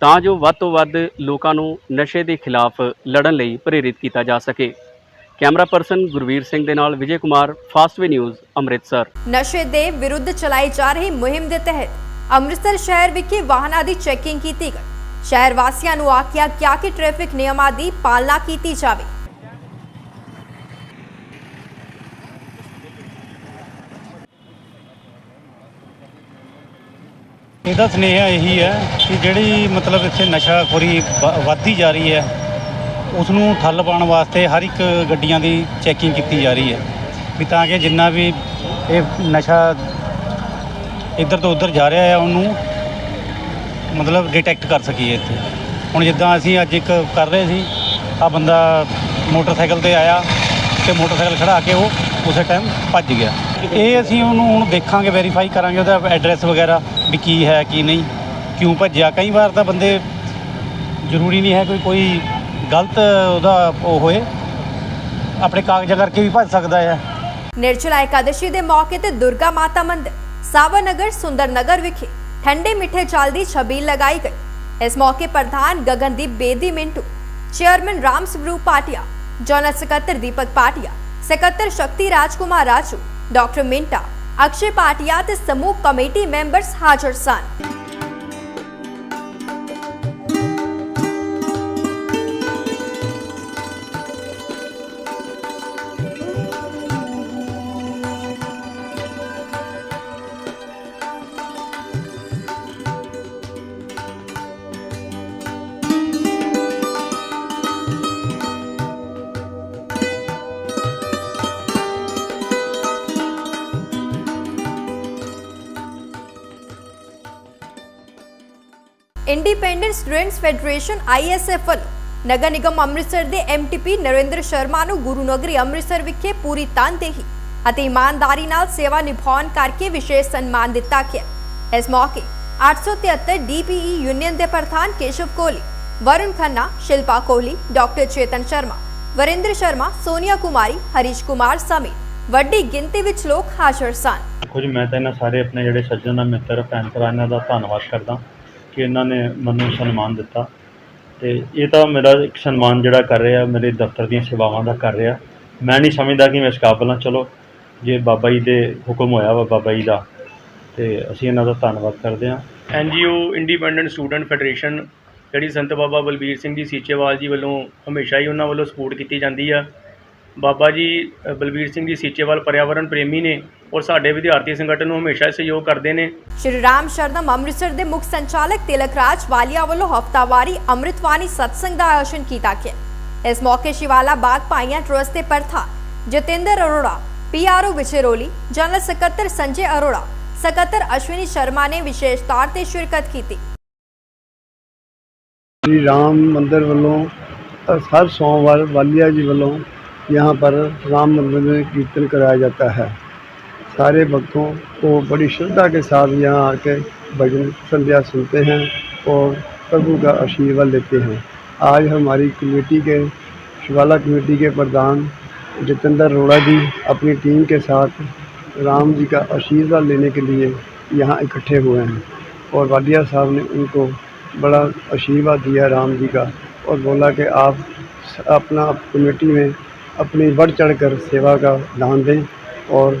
ਤਾਂ ਜੋ ਵੱਧ ਤੋਂ ਵੱਧ ਲੋਕਾਂ ਨੂੰ ਨਸ਼ੇ ਦੇ ਖਿਲਾਫ ਲੜਨ ਲਈ ਪ੍ਰੇਰਿਤ ਕੀਤਾ ਜਾ ਸਕੇ। ਕੈਮਰਾ ਪਰਸਨ ਗੁਰਵੀਰ ਸਿੰਘ ਦੇ ਨਾਲ ਵਿਜੇ ਕੁਮਾਰ ਫਾਸਟਵੇ ਨਿਊਜ਼ ਅੰਮ੍ਰਿਤਸਰ। ਨਸ਼ੇ ਦੇ ਵਿਰੁੱਧ ਚਲਾਈ ਜਾ ਰਹੀ ਮੁਹਿੰਮ ਦੇ ਤਹਿਤ ਅੰਮ੍ਰਿਤਸਰ ਸ਼ਹਿਰ ਵਿਖੇ ਵਾਹਨਾਂ ਦੀ ਚੈਕਿੰਗ ਕੀਤੀ ਗਈ। ਸ਼ਹਿਰ ਵਾਸੀਆਂ ਨੂੰ ਆਖਿਆ ਗਿਆ ਕਿ ਟ੍ਰੈਫਿਕ ਨਿਯਮਾਂ ਦੀ ਪਾਲਣਾ ਕੀਤੀ ਜਾਵੇ। ਇਹਦਾ ਸੁਨੇਹਾ ਇਹੀ ਹੈ ਕਿ ਜਿਹੜੀ ਮਤਲਬ ਇੱਥੇ ਨਸ਼ਾਖੋਰੀ ਵ- ਵੱਧਦੀ ਜਾ ਰਹੀ ਹੈ ਉਸ ਨੂੰ ਠੱਲ ਪਾਉਣ ਵਾਸਤੇ ਹਰ ਇੱਕ ਗੱਡੀਆਂ ਦੀ ਚੈਕਿੰਗ ਕੀਤੀ ਜਾ ਰਹੀ ਹੈ। ਵੀ ਤਾਂ ਕਿ ਜਿੰਨਾ ਵੀ ਇਹ ਨਸ਼ਾ ਇੱਧਰ ਤੋਂ ਉੱਧਰ ਜਾ ਰਿਹਾ ਹੈ, ਉਹਨੂੰ ਮਤਲਬ ਡਿਟੈਕਟ ਕਰ ਸਕੀਏ ਇੱਥੇ। ਹੁਣ ਜਿੱਦਾਂ ਅਸੀਂ ਅੱਜ ਇੱਕ ਕਰ ਰਹੇ ਸੀ ਆ ਬੰਦਾ ਮੋਟਰਸਾਈਕਲ ਤੇ ਆਇਆ ਤੇ ਮੋਟਰਸਾਈਕਲ ਖੜਾ ਕੇ ਉਹ ਉਸੇ ਟਾਈਮ ਭੱਜ ਗਿਆ। ਇਹ ਅਸੀਂ ਉਹਨੂੰ ਹੁਣ ਦੇਖਾਂਗੇ ਵੈਰੀਫਾਈ ਕਰਾਂਗੇ ਉਹਦਾ ਐਡਰੈਸ ਵਗੈਰਾ ਵੀ ਕੀ ਹੈ, ਕੀ ਨਹੀਂ, ਕਿਉਂ ਭੱਜਿਆ। ਕਈ ਵਾਰ ਤਾਂ ਬੰਦੇ ਜ਼ਰੂਰੀ ਨਹੀਂ ਹੈ ਕੋਈ ਕੋਈ ਗਲਤ ਉਹਦਾ ਉਹ ਹੋਏ, ਆਪਣੇ ਕਾਗਜ਼ਾਂ ਕਰਕੇ ਵੀ ਭੱਜ ਸਕਦਾ ਹੈ। ਨਿਰਜਲਾ ਇਕਾਦਸ਼ੀ ਦੇ ਮੌਕੇ ਤੇ ਦੁਰਗਾ ਮਾਤਾ ਮੰਦਿਰ, ਸਾਵਨਗਰ ਸੁੰਦਰ ਵਿਖੇ ਠੰਡੇ ਮਿੱਠੇ ਜਲ ਦੀ ਛਬੀਲ ਲਗਾਈ ਗਈ। ਇਸ ਮੌਕੇ ਪ੍ਰਧਾਨ ਗਗਨਦੀਪ ਬੇਦੀ ਮਿੰਟੂ, ਚੇਅਰਮੈਨ ਰਾਮ ਸਵਰੂਪ ਪਾਟਿਆ, ਜਨਰਲ ਸਕੱਤਰ ਦੀਪਕ ਪਾਟਿਆ, ਸਕੱਤਰ ਸ਼ਕਤੀ ਰਾਜਕੁਮਾਰ ਰਾਜੂ, ਡਾਕਟਰ ਮਿੰਟਾ, ਅਕਸ਼ੇ ਪਾਟਿਆ ਤੇ ਸਮੂਹ ਕਮੇਟੀ ਮੈਂਬਰਸ ਹਾਜ਼ਰ ਸਨ। ਇੰਡੀਪੈਂਡੈਂਟ ਸਟੂਡੈਂਟਸ ਫੈਡਰੇਸ਼ਨ ਆਈਐਸਐਫ ਨਗਰ ਨਿਗਮ ਅੰਮ੍ਰਿਤਸਰ ਦੇ ਐਮਟੀਪੀ ਨਰਿੰਦਰ ਸ਼ਰਮਾ ਨੂੰ ਗੁਰੂ ਨਗਰੀ ਅੰਮ੍ਰਿਤਸਰ ਵਿਖੇ ਪੂਰੀ ਤਨਦੇਹੀ ਅਤੇ ਇਮਾਨਦਾਰੀ ਨਾਲ ਸੇਵਾ ਨਿਭਾਉਣ ਕਰਕੇ ਵਿਸ਼ੇਸ਼ ਸਨਮਾਨ ਦਿੱਤਾ ਗਿਆ। ਇਸ ਮੌਕੇ 873 ਡੀਪੀਈ ਯੂਨੀਅਨ ਦੇ ਪ੍ਰਧਾਨ ਕੇਸ਼ਵ ਕੋਹਲੀ, ਵਰੁਣ ਖੰਨਾ, ਸ਼ਿਲਪਾ ਕੋਹਲੀ, ਡਾਕਟਰ ਚੇਤਨ ਸ਼ਰਮਾ, ਵਰਿੰਦਰ ਸ਼ਰਮਾ, ਸੋਨੀਆ ਕੁਮਾਰੀ, ਹਰੀਸ਼ ਕੁਮਾਰ ਸਮੇਤ ਵੱਡੀ ਗਿਣਤੀ ਵਿੱਚ ਲੋਕ ਹਾਜ਼ਰ ਸਨ। ਦੇਖੋ ਮੈਂ ਤਾਂ ਇਹਨਾਂ ਸਾਰੇ ਆਪਣੇ ਜਿਹੜੇ ਸੱਜਣ ਮਿੱਤਰ, ਭੈਣ ਭਰਾ, ਇਹਨਾਂ ਦਾ ਧੰਨਵਾਦ ਕਰਦਾ। ਕਿ ਇਹਨਾਂ ਨੇ ਮੈਨੂੰ ਸਨਮਾਨ ਦਿੱਤਾ। ਤੇ ਇਹ ਤਾਂ ਮੇਰਾ ਇੱਕ ਸਨਮਾਨ ਜਿਹੜਾ ਕਰ ਰਿਹਾ, ਮੇਰੇ ਦਫ਼ਤਰ ਦੀਆਂ ਸੇਵਾਵਾਂ ਦਾ ਕਰ ਰਿਹਾ। ਮੈਂ ਨਹੀਂ ਸਮਝਦਾ ਕਿ ਮੈਂ ਇਸ ਕਾਬਲ ਹਾਂ। ਚਲੋ, ਜੇ ਬਾਬਾ ਜੀ ਦੇ ਹੁਕਮ ਹੋਇਆ ਵਾ, ਬਾਬਾ ਜੀ ਦਾ, ਤੇ ਅਸੀਂ ਇਹਨਾਂ ਦਾ ਧੰਨਵਾਦ ਕਰਦੇ ਹਾਂ। ਐਨਜੀਓ ਇੰਡੀਪੈਂਡੈਂਟ ਸਟੂਡੈਂਟ ਫੈਡਰੇਸ਼ਨ ਜਿਹੜੀ ਸੰਤ ਬਾਬਾ ਬਲਬੀਰ ਸਿੰਘ ਜੀ ਸੀਚੇਵਾਲ ਜੀ ਵੱਲੋਂ ਹਮੇਸ਼ਾ ਹੀ ਉਹਨਾਂ ਵੱਲੋਂ ਸਪੋਰਟ ਕੀਤੀ ਜਾਂਦੀ ਆ। ਬਾਬਾ ਜੀ ਬਲਬੀਰ ਸਿੰਘ ਜੀ ਸੀਚੇਵਾਲ ਪਰਿਆਵਰਣ ਪ੍ਰੇਮੀ ਨੇ ਔਰ ਸਾਡੇ ਵਿਦਿਆਰਥੀ ਸੰਗਠਨ ਨੂੰ ਹਮੇਸ਼ਾ ਸਹਿਯੋਗ ਕਰਦੇ ਨੇ ਸ਼੍ਰੀ ਰਾਮ ਸ਼ਰਦਮ ਅੰਮ੍ਰਿਤਸਰ ਦੇ ਮੁੱਖ ਸੰਚਾਲਕ ਤਿਲਕ ਰਾਜ ਵਾਲੀਆ ਵੱਲੋਂ ਹਫਤਾਵਾਰੀ ਅੰਮ੍ਰਿਤਵਾਣੀ ਸਤਸੰਗ ਦਾ ਆਯੋਜਨ ਕੀਤਾ ਗਿਆ ਇਸ ਮੌਕੇ ਸ਼ਿਵਾਲਾ ਬਾਗ ਪਾਈਆਂ ਟਰਸਟ ਦੇ ਪ੍ਰਧਾਨ ਜਤਿੰਦਰ ਅਰੋੜਾ ਪੀਆਰਓ ਵਿਚਰੋਲੀ ਜਨਰਲ ਸਕੱਤਰ ਸੰਜੇ ਅਰੋੜਾ ਸਕੱਤਰ ਅਸ਼ਵਨੀ ਸ਼ਰਮਾ ਨੇ ਵਿਸ਼ੇਸ਼ ਤੌਰ ਤੇ ਸ਼ਿਰਕਤ ਕੀਤੀ श्री राम मंदिर वालों हर सोमवार वालिया जी वालों यहाँ पर राम मंदिर में कीर्तन कराया जाता है सारे भक्तों को बड़ी श्रद्धा के साथ यहाँ आके भजन संध्या सुनते हैं और प्रभु का आशीर्वाद लेते हैं। आज हमारी कमेटी के, शिवाला कमेटी के प्रधान जितेंद्र अरोड़ा जी अपनी टीम के साथ राम जी का आशीर्वाद लेने के लिए यहाँ इकट्ठे हुए हैं और वाडिया साहब ने उनको बड़ा आशीर्वाद दिया राम जी का और बोला कि आप अपना कमेटी में अपनी बढ़ चढ़ कर सेवा का दान दें और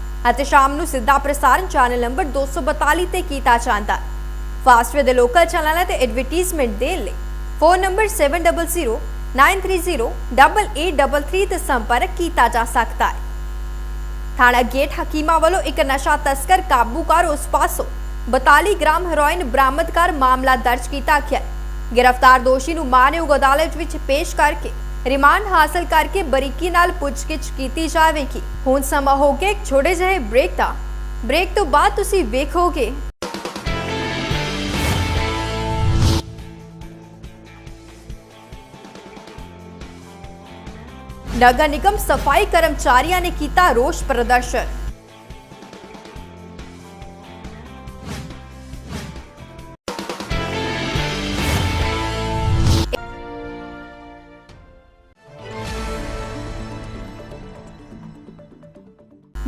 ਅਤੇ ਸ਼ਾਮ ਨੂੰ ਸਿੱਧਾ ਪ੍ਰਸਾਰਣ ਚੈਨਲ ਨੰਬਰ 242 ਤੇ ਕੀਤਾ ਜਾਂਦਾ। ਹੈ ਫਾਸਟਵੇ ਦੇ ਲੋਕਲ ਚੈਨਲਾਂ ਤੇ ਐਡਵਰਟਾਈਜ਼ਮੈਂਟ ਦੇਣ ਲਈ ਫੋਨ ਨੰਬਰ 700 930 8833 ਤੇ ਸੰਪਰਕ ਕੀਤਾ ਜਾ ਸਕਦਾ ਹੈ। ਥਾਣਾ ਗੇਟ ਹਕੀਮਾ ਵੱਲੋਂ ਇੱਕ ਨਸ਼ਾ ਤਸਕਰ ਕਾਬੂ ਕਰ ਉਸ ਪਾਸੋਂ 42 ਗ੍ਰਾਮ ਹੈਰੋਇਨ ਬਰਾਮਦ ਕਰ ਮਾਮਲਾ ਦਰਜ ਕੀਤਾ ਗਿਆ ਗ੍ਰਿਫਤਾਰ ਦੋਸ਼ੀ ਨੂੰ ਮਾਨਯੋਗ ਅਦਾਲਤ ਵਿੱਚ ਪੇਸ਼ ਕਰਕੇ ਰਿਮਾਂਡ ਹਾਸਲ ਕਰਕੇ ਬਰੀਕੀ ਨਾਲ ਪੁੱਛਗਿੱਛ ਕੀਤੀ ਜਾਵੇਗੀ ਹੁਣ ਸਮਾਂ ਹੋ ਗਿਆ ਇੱਕ ਛੋਟੇ ਜਿਹੇ ਬ੍ਰੇਕ ਦਾ ਬ੍ਰੇਕ ਤੋਂ ਬਾਅਦ ਤੁਸੀਂ ਵੇਖੋਗੇ ਨਗਰ ਨਿਗਮ ਸਫ਼ਾਈ ਕਰਮਚਾਰੀਆਂ ਨੇ ਕੀਤਾ ਰੋਸ ਪ੍ਰਦਰਸ਼ਨ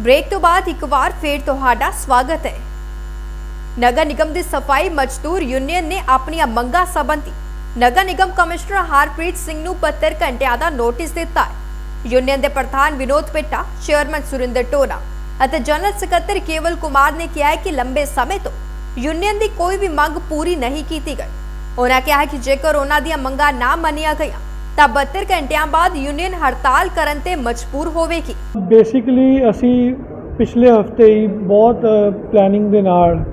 ਬ੍ਰੇਕ ਤੋਂ ਬਾਅਦ ਇੱਕ ਵਾਰ ਫੇਰ ਤੁਹਾਡਾ ਸਵਾਗਤ ਹੈ। ਨਗਰ ਨਿਗਮ ਦੀ ਸਫ਼ਾਈ ਮਜ਼ਦੂਰ ਯੂਨੀਅਨ ਨੇ ਆਪਣੀਆਂ ਮੰਗਾਂ ਸੰਬੰਧੀ ਨਗਰ ਨਿਗਮ ਕਮਿਸ਼ਨਰ ਹਰਪ੍ਰੀਤ ਸਿੰਘ ਨੂੰ 72 ਘੰਟਿਆਂ ਦਾ ਨੋਟਿਸ ਦਿੱਤਾ ਹੈ। ਯੂਨੀਅਨ ਦੇ ਪ੍ਰਧਾਨ ਵਿਨੋਦ ਪਿੱਟਾ, ਚੇਅਰਮੈਨ ਸੁਰਿੰਦਰ ਟੋਰਾ ਅਤੇ ਜਨਰਲ ਸਕੱਤਰ ਕੇਵਲ ਕੁਮਾਰ ਨੇ ਕਿਹਾ ਹੈ ਕਿ ਲੰਬੇ ਸਮੇਂ ਤੋਂ ਯੂਨੀਅਨ ਦੀ ਕੋਈ ਵੀ ਮੰਗ ਪੂਰੀ ਨਹੀਂ ਕੀਤੀ ਗਈ। ਉਹਨਾਂ ਕਿਹਾ ਕਿ ਜੇਕਰ ਉਹਨਾਂ ਦੀਆਂ ਮੰਗਾਂ ਨਾ ਮੰਨੀਆਂ ਗਈਆਂ ਤਾਂ 72 ਘੰਟਿਆਂ ਬਾਅਦ ਯੂਨੀਅਨ ਹੜਤਾਲ ਕਰਨ ਤੇ ਮਜਬੂਰ ਹੋਵੇਗੀ। ਬੇਸਿਕਲੀ ਅਸੀਂ ਪਿਛਲੇ ਹਫ਼ਤੇ ਹੀ ਬਹੁਤ ਪਲੈਨਿੰਗ ਦੇ ਨਾਲ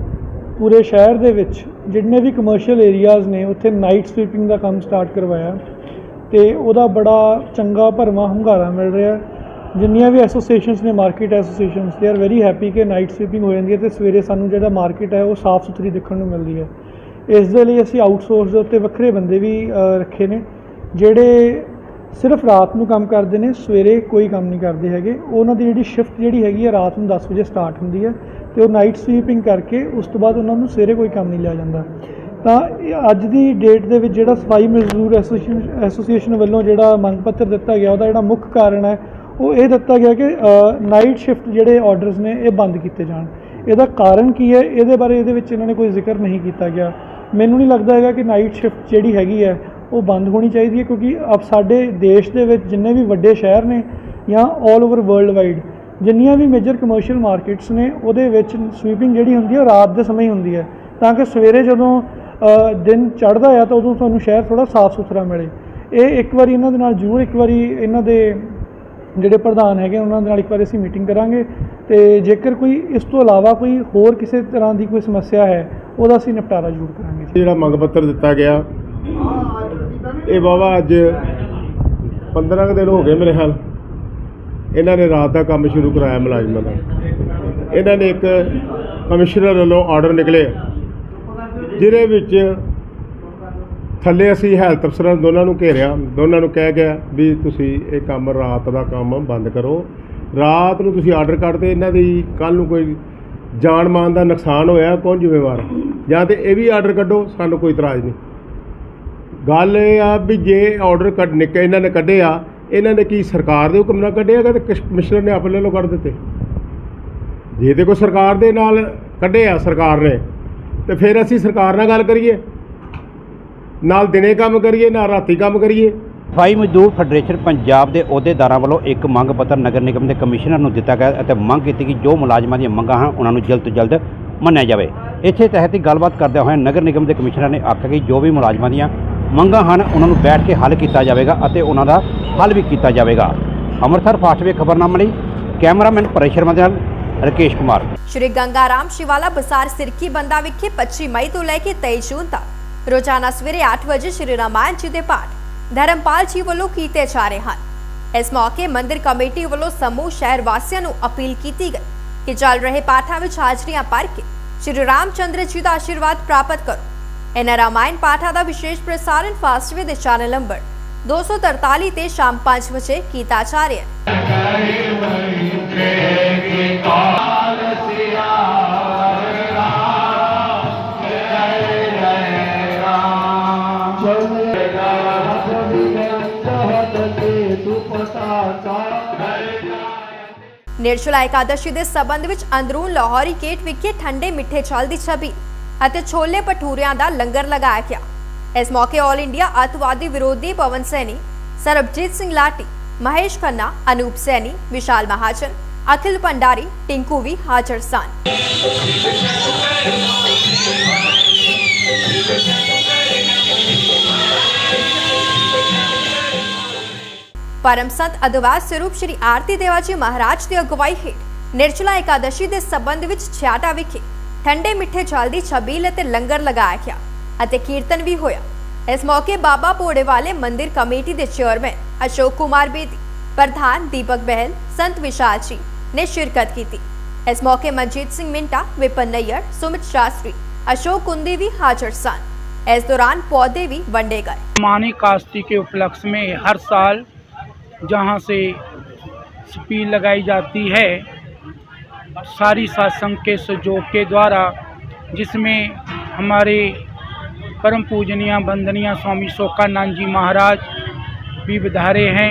ਪੂਰੇ ਸ਼ਹਿਰ ਦੇ ਵਿੱਚ ਜਿੰਨੇ ਵੀ ਕਮਰਸ਼ੀਅਲ ਏਰੀਆਜ਼ ਨੇ, ਉੱਥੇ ਨਾਈਟ ਸਵੀਪਿੰਗ ਦਾ ਕੰਮ ਸਟਾਰਟ ਕਰਵਾਇਆ। ਤੇ ਉਹਦਾ ਬੜਾ ਚੰਗਾ, ਭਰਵਾਂ ਹੁੰਗਾਰਾ ਮਿਲ ਰਿਹਾ ਜਿੰਨੀਆਂ ਵੀ ਐਸੋਸੀਏਸ਼ਨਸ ਨੇ ਮਾਰਕੀਟ ਐਸੋਸੀਏਸ਼ਨਸ ਦੇ ਆਰ ਵੈਰੀ ਹੈਪੀ ਕਿ ਨਾਈਟ ਸਵੀਪਿੰਗ ਹੋ ਜਾਂਦੀ ਹੈ ਤੇ ਸਵੇਰੇ ਸਾਨੂੰ ਜਿਹੜਾ ਮਾਰਕੀਟ ਹੈ, ਉਹ ਸਾਫ਼ ਸੁਥਰੀ ਦੇਖਣ ਨੂੰ ਮਿਲਦੀ ਹੈ। ਇਸ ਦੇ ਲਈ ਅਸੀਂ ਆਊਟਸੋਰਸ ਦੇ ਉੱਤੇ ਵੱਖਰੇ ਬੰਦੇ ਵੀ ਰੱਖੇ ਨੇ। ਜਿਹੜੇ ਸਿਰਫ ਰਾਤ ਨੂੰ ਕੰਮ ਕਰਦੇ ਨੇ, ਸਵੇਰੇ ਕੋਈ ਕੰਮ ਨਹੀਂ ਕਰਦੇ ਹੈਗੇ। ਉਹਨਾਂ ਦੀ ਜਿਹੜੀ ਸ਼ਿਫਟ ਜਿਹੜੀ ਹੈਗੀ ਹੈ ਰਾਤ ਨੂੰ 10 ਵਜੇ ਸਟਾਰਟ ਹੁੰਦੀ ਹੈ ਤੇ ਉਹ ਨਾਈਟ ਸਵੀਪਿੰਗ ਕਰਕੇ ਉਸ ਤੋਂ ਬਾਅਦ ਉਹਨਾਂ ਨੂੰ ਸਵੇਰੇ ਕੋਈ ਕੰਮ ਨਹੀਂ ਲਿਆ ਜਾਂਦਾ। ਤਾਂ ਇਹ ਅੱਜ ਦੀ ਡੇਟ ਦੇ ਵਿੱਚ ਜਿਹੜਾ ਸਫ਼ਾਈ ਮਜ਼ਦੂਰ ਐਸੋਸੀਏਸ਼ਨ ਐਸੋਸੀਏਸ਼ਨ ਵੱਲੋਂ ਜਿਹੜਾ ਮੰਗ ਪੱਤਰ ਦਿੱਤਾ ਗਿਆ, ਉਹਦਾ ਜਿਹੜਾ ਮੁੱਖ ਕਾਰਨ ਹੈ, ਉਹ ਇਹ ਦਿੱਤਾ ਗਿਆ ਕਿ ਨਾਈਟ ਸ਼ਿਫਟ ਜਿਹੜੇ ਆਰਡਰਸ ਨੇ, ਇਹ ਬੰਦ ਕੀਤੇ ਜਾਣ। ਇਹਦਾ ਕਾਰਨ ਕੀ ਹੈ? ਇਹਦੇ ਬਾਰੇ ਇਹਦੇ ਵਿੱਚ ਇਹਨਾਂ ਨੇ ਕੋਈ ਜ਼ਿਕਰ ਨਹੀਂ ਕੀਤਾ ਗਿਆ। ਮੈਨੂੰ ਨਹੀਂ ਲੱਗਦਾ ਹੈਗਾ ਕਿ ਨਾਈਟ ਸ਼ਿਫਟ ਜਿਹੜੀ ਹੈਗੀ ਹੈ ਉਹ ਬੰਦ ਹੋਣੀ ਚਾਹੀਦੀ ਹੈ ਕਿਉਂਕਿ ਅਬ ਸਾਡੇ ਦੇਸ਼ ਦੇ ਵਿੱਚ ਜਿੰਨੇ ਵੀ ਵੱਡੇ ਸ਼ਹਿਰ ਨੇ ਜਾਂ 올 ਓਵਰ ਵਰਲਡ ਵਾਈਡ ਜਿੰਨੀਆਂ ਵੀ ਮੇਜਰ ਕਮਰਸ਼ੀਅਲ ਮਾਰਕੀਟਸ ਨੇ, ਉਹਦੇ ਵਿੱਚ ਸਵੀਪਿੰਗ ਜਿਹੜੀ ਹੁੰਦੀ ਹੈ ਉਹ ਰਾਤ ਦੇ ਸਮੇਂ ਹੀ ਹੁੰਦੀ ਹੈ। ਤਾਂ ਕਿ ਸਵੇਰੇ ਜਦੋਂ ਦਿਨ ਚੜ੍ਹਦਾ ਆ ਤਾਂ ਉਦੋਂ ਤੁਹਾਨੂੰ ਸ਼ਹਿਰ ਥੋੜਾ ਸਾਫ਼ ਸੁਥਰਾ ਮਿਲੇ। ਇਹ ਇੱਕ ਵਾਰੀ ਇਹਨਾਂ ਦੇ ਨਾਲ ਜ਼ਰੂਰ ਇੱਕ ਵਾਰੀ ਇਹਨਾਂ ਦੇ ਜਿਹੜੇ ਪ੍ਰਧਾਨ ਹੈਗੇ ਉਹਨਾਂ ਦੇ ਨਾਲ ਇੱਕ ਵਾਰੀ ਅਸੀਂ ਮੀਟਿੰਗ ਕਰਾਂਗੇ। ਤੇ ਜੇਕਰ ਕੋਈ ਇਸ ਤੋਂ ਇਲਾਵਾ ਕੋਈ ਹੋਰ ਕਿਸੇ ਤਰ੍ਹਾਂ ਦੀ ਕੋਈ ਸਮੱਸਿਆ ਹੈ, ਉਹਦਾ ਅਸੀਂ ਨਿਪਟਾਰਾ ਜ਼ਰੂਰ ਕਰਾਂਗੇ। ਜਿਹੜਾ ਮੰਗ ਪੱਤਰ ਦਿੱਤਾ ਗਿਆ ਇਹ ਬਾਬਾ ਅੱਜ 15 ਕੁ ਦਿਨ ਹੋ ਗਏ ਮੇਰੇ ਹਾਲ ਇਹਨਾਂ ਨੇ ਰਾਤ ਦਾ ਕੰਮ ਸ਼ੁਰੂ ਕਰਾਇਆ ਮੁਲਾਜ਼ਮਾਂ ਦਾ। ਇਹਨਾਂ ਨੇ ਇੱਕ ਕਮਿਸ਼ਨਰ ਵੱਲੋਂ ਆਰਡਰ ਨਿਕਲੇ ਜਿਹਦੇ ਵਿੱਚ ਥੱਲੇ ਅਸੀਂ ਹੈਲਥ ਅਫਸਰਾਂ ਦੋਨਾਂ ਨੂੰ ਘੇਰਿਆ। ਦੋਨਾਂ ਨੂੰ ਕਹਿ ਗਿਆ ਵੀ ਤੁਸੀਂ ਇਹ ਕੰਮ ਰਾਤ ਦਾ ਕੰਮ ਬੰਦ ਕਰੋ। ਰਾਤ ਨੂੰ ਤੁਸੀਂ ਆਰਡਰ ਕੱਢਦੇ, ਇਹਨਾਂ ਦੀ ਕੱਲ ਨੂੰ ਕੋਈ ਜਾਨ ਮਾਨ ਦਾ ਨੁਕਸਾਨ ਹੋਇਆ, ਕੌਣ ਜ਼ਿੰਮੇਵਾਰ? ਜਾਂ ਤੇ ਇਹ ਵੀ ਆਰਡਰ ਕੱਢੋ, ਸਾਨੂੰ ਕੋਈ ਇਤਰਾਜ਼ ਨਹੀਂ। ਗੱਲ ਇਹ ਆ ਵੀ ਜੇ ਆਰਡਰ ਕੱਢ, ਨਿਕ, ਇਹਨਾਂ ਨੇ ਕੱਢੇ ਆ, ਇਹਨਾਂ ਨੇ ਕੀ ਸਰਕਾਰ ਦੇ ਹੁਕਮ ਨਾਲ ਕੱਢਿਆਗਾ ਤੇ ਕਸ਼- ਕਮਿਸ਼ਨਰ ਨੇ ਆਪਣੇ ਵੱਲੋਂ ਕੱਢ ਦਿੱਤੇ? ਜੇ ਤੇ ਕੋਈ ਸਰਕਾਰ ਦੇ ਨਾਲ ਕੱਢੇ ਆ ਸਰਕਾਰ ਨੇ, ਤੇ ਫਿਰ ਅਸੀਂ ਸਰਕਾਰ ਨਾਲ ਗੱਲ ਕਰੀਏ। ਨਾਲ ਦਿਨੇ ਕੰਮ ਕਰੀਏ ਨਾ ਰਾਤੀ ਕੰਮ ਕਰੀਏ। ਸਫ਼ਾਈ ਮਜ਼ਦੂਰ ਫੈਡਰੇਸ਼ਨ ਪੰਜਾਬ ਦੇ ਅਹੁਦੇਦਾਰਾਂ ਵੱਲੋਂ ਇੱਕ ਮੰਗ ਪੱਤਰ ਨਗਰ ਨਿਗਮ ਦੇ ਕਮਿਸ਼ਨਰ ਨੂੰ ਦਿੱਤਾ ਗਿਆ ਅਤੇ ਮੰਗ ਕੀਤੀ ਕਿ ਜੋ ਮੁਲਾਜ਼ਮਾਂ ਦੀਆਂ ਮੰਗਾਂ ਹਨ, ਉਹਨਾਂ ਨੂੰ ਜਲਦ ਤੋਂ ਜਲਦ ਮੰਨਿਆ ਜਾਵੇ। ਇੱਥੇ ਤਹਿਤ ਹੀ ਗੱਲਬਾਤ ਕਰਦਿਆਂ ਹੋਏ ਨਗਰ ਨਿਗਮ ਦੇ ਕਮਿਸ਼ਨਰ ਨੇ ਆਖਿਆ ਕਿ ਜੋ ਵੀ ਮੁਲਾਜ਼ਮਾਂ ਦੀਆਂ ਮੰਗਾਂ ਹਨ, ਉਹਨਾਂ ਨੂੰ ਬੈਠ ਕੇ ਹੱਲ ਕੀਤਾ ਜਾਵੇਗਾ ਅਤੇ ਉਹਨਾਂ ਦਾ ਹੱਲ ਵੀ ਕੀਤਾ ਜਾਵੇਗਾ। ਅੰਮ੍ਰਿਤਸਰ ਫਾਸਟਵੇ ਖਬਰਨਾਮਾ ਲਈ ਕੈਮਰਾਮੈਨ ਪਰੇਸ਼ ਸ਼ਰਮਾ ਦੇ ਨਾਲ ਰਕੇਸ਼ ਕੁਮਾਰ। ਸ਼੍ਰੀ ਗੰਗਾਰਾਮ ਸ਼ਿਵਾਲਾ ਬਸਾਰ ਸਿਰਕੀ ਬੰਦਾ ਵਿਖੇ 25 ਮਈ ਤੋਂ ਲੈ ਕੇ 23 ਜੂਨ ਤੱਕ। ਰੋਜ਼ਾਨਾ ਸਵੇਰੇ 8 ਵਜੇ ਸ਼੍ਰੀ ਰਾਮਾਇਣ ਜੀ ਦੇ ਪਾਠ ਧਰਮਪਾਲ ਜੀ ਵੱਲੋਂ ਕੀਤੇ ਜਾ ਰਹੇ ਹਨ। ਇਸ ਮੌਕੇ ਮੰਦਿਰ ਕਮੇਟੀ ਵੱਲੋਂ ਸਮੂਹ ਸ਼ਹਿਰ ਵਾਸੀਆਂ ਨੂੰ ਅਪੀਲ ਕੀਤੀ ਗਈ ਕਿ ਚੱਲ ਰਹੇ ਪਾਠਾਂ ਵਿੱਚ ਹਾਜ਼ਰੀਆਂ ਭਰ ਕੇ ਸ਼੍ਰੀ ਰਾਮਚੰਦਰ ਜੀ ਦਾ ਆਸ਼ੀਰਵਾਦ ਪ੍ਰਾਪਤ ਕਰੋ। ਇਹਨਾਂ ਰਾਮਾਇਣ ਪਾਠਾਂ ਦਾ ਵਿਸ਼ੇਸ਼ ਪ੍ਰਸਾਰਣ ਫਾਸਟਵੇ ਦੇ ਚੈਨਲ ਨੰਬਰ 243 ਤੇ ਸ਼ਾਮ 5 ਵਜੇ ਕੀਤਾ ਜਾ ਰਿਹਾ ਹੈ। ਨਿਰਜਲਾ ਇਕਾਦਸ਼ੀ ਦੇ ਸਬੰਧ ਵਿੱਚ ਅੰਦਰੂਨ ਲਾਹੌਰੀ ਗੇਟ ਵਿਖੇ ਠੰਡੇ ਮਿੱਠੇ ਚਲ ਦੀ ਛਬੀ। ਅਤੇ ਛੋਲੇ ਭਟੂਰਿਆਂ ਦਾ ਲੰਗਰ ਲਗਾਇਆ ਗਿਆ। ਇਸ ਮੌਕੇ ਆਲ ਇੰਡੀਆ ਅੱਤਵਾਦੀ ਵਿਰੋਧੀ ਪਵਨ ਸੈਣੀ, ਸਰਬਜੀਤ ਸਿੰਘ ਲਾਟੀ, ਮਹੇਸ਼ ਖੰਨਾ, ਅਨੂਪ ਸੈਣੀ, ਵਿਸ਼ਾਲ ਮਹਾਜਨ, ਅਖਿਲ ਭੰਡਾਰੀ, ਟਿੰਕੂ ਵੀ ਹਾਜ਼ਰ ਸਨ। ਪਰਮ ਸੰਤ ਅਦਵਾਸ ਸਰੂਪ ਸ਼੍ਰੀ ਆਰਤੀ ਦੇਵਾ ਜੀ ਮਹਾਰਾਜ ਦੀ ਅਗਵਾਈ ਹੇਠ ਨਿਰਜਲਾ ਇਕਾਦਸ਼ੀ ਦੇ ਸਬੰਧ ਵਿੱਚ ਛਿਆਟਾ ਵਿਖੇ ਠੰਡੇ ਮਿੱਠੇ ਜਲ ਦੀ ਛਬੀਲ ਅਤੇ ਲੰਗਰ ਲਗਾਇਆ ਗਿਆ ਅਤੇ ਕੀਰਤਨ ਵੀ ਹੋਇਆ ਇਸ ਮੌਕੇ ਬਾਬਾ ਪੋੜੇ ਵਾਲੇ ਮੰਦਿਰ ਕਮੇਟੀ ਦੇ ਚੇਅਰਮੈਨ ਅਸ਼ੋਕ ਕੁਮਾਰ ਬੇਦੀ ਪ੍ਰਧਾਨ ਦੀਪਕ ਬਹਿਲ ਸੰਤ ਵਿਸ਼ਾਲ ਜੀ ਨੇ ਸ਼ਿਰਕਤ ਕੀਤੀ ਇਸ ਮੌਕੇ ਮਨਜੀਤ ਸਿੰਘ ਮਿੰਟਾ ਵਿਪਨ ਨਈਅਰ ਸੁਮਿਤ ਸ਼ਾਸਤਰੀ ਅਸ਼ੋਕ कुंदी भी हाजिर सन इस दौरान पौधे भी वंडे गए मानी कास्ती के उपलक्ष्य में हर साल जहाँ से स्पील लगाई जाती है सारी सत्संग के सहयोग के द्वारा जिसमें हमारे परम पूजनीय वंदनीय स्वामी शोकानंद जी महाराज भी विधारे हैं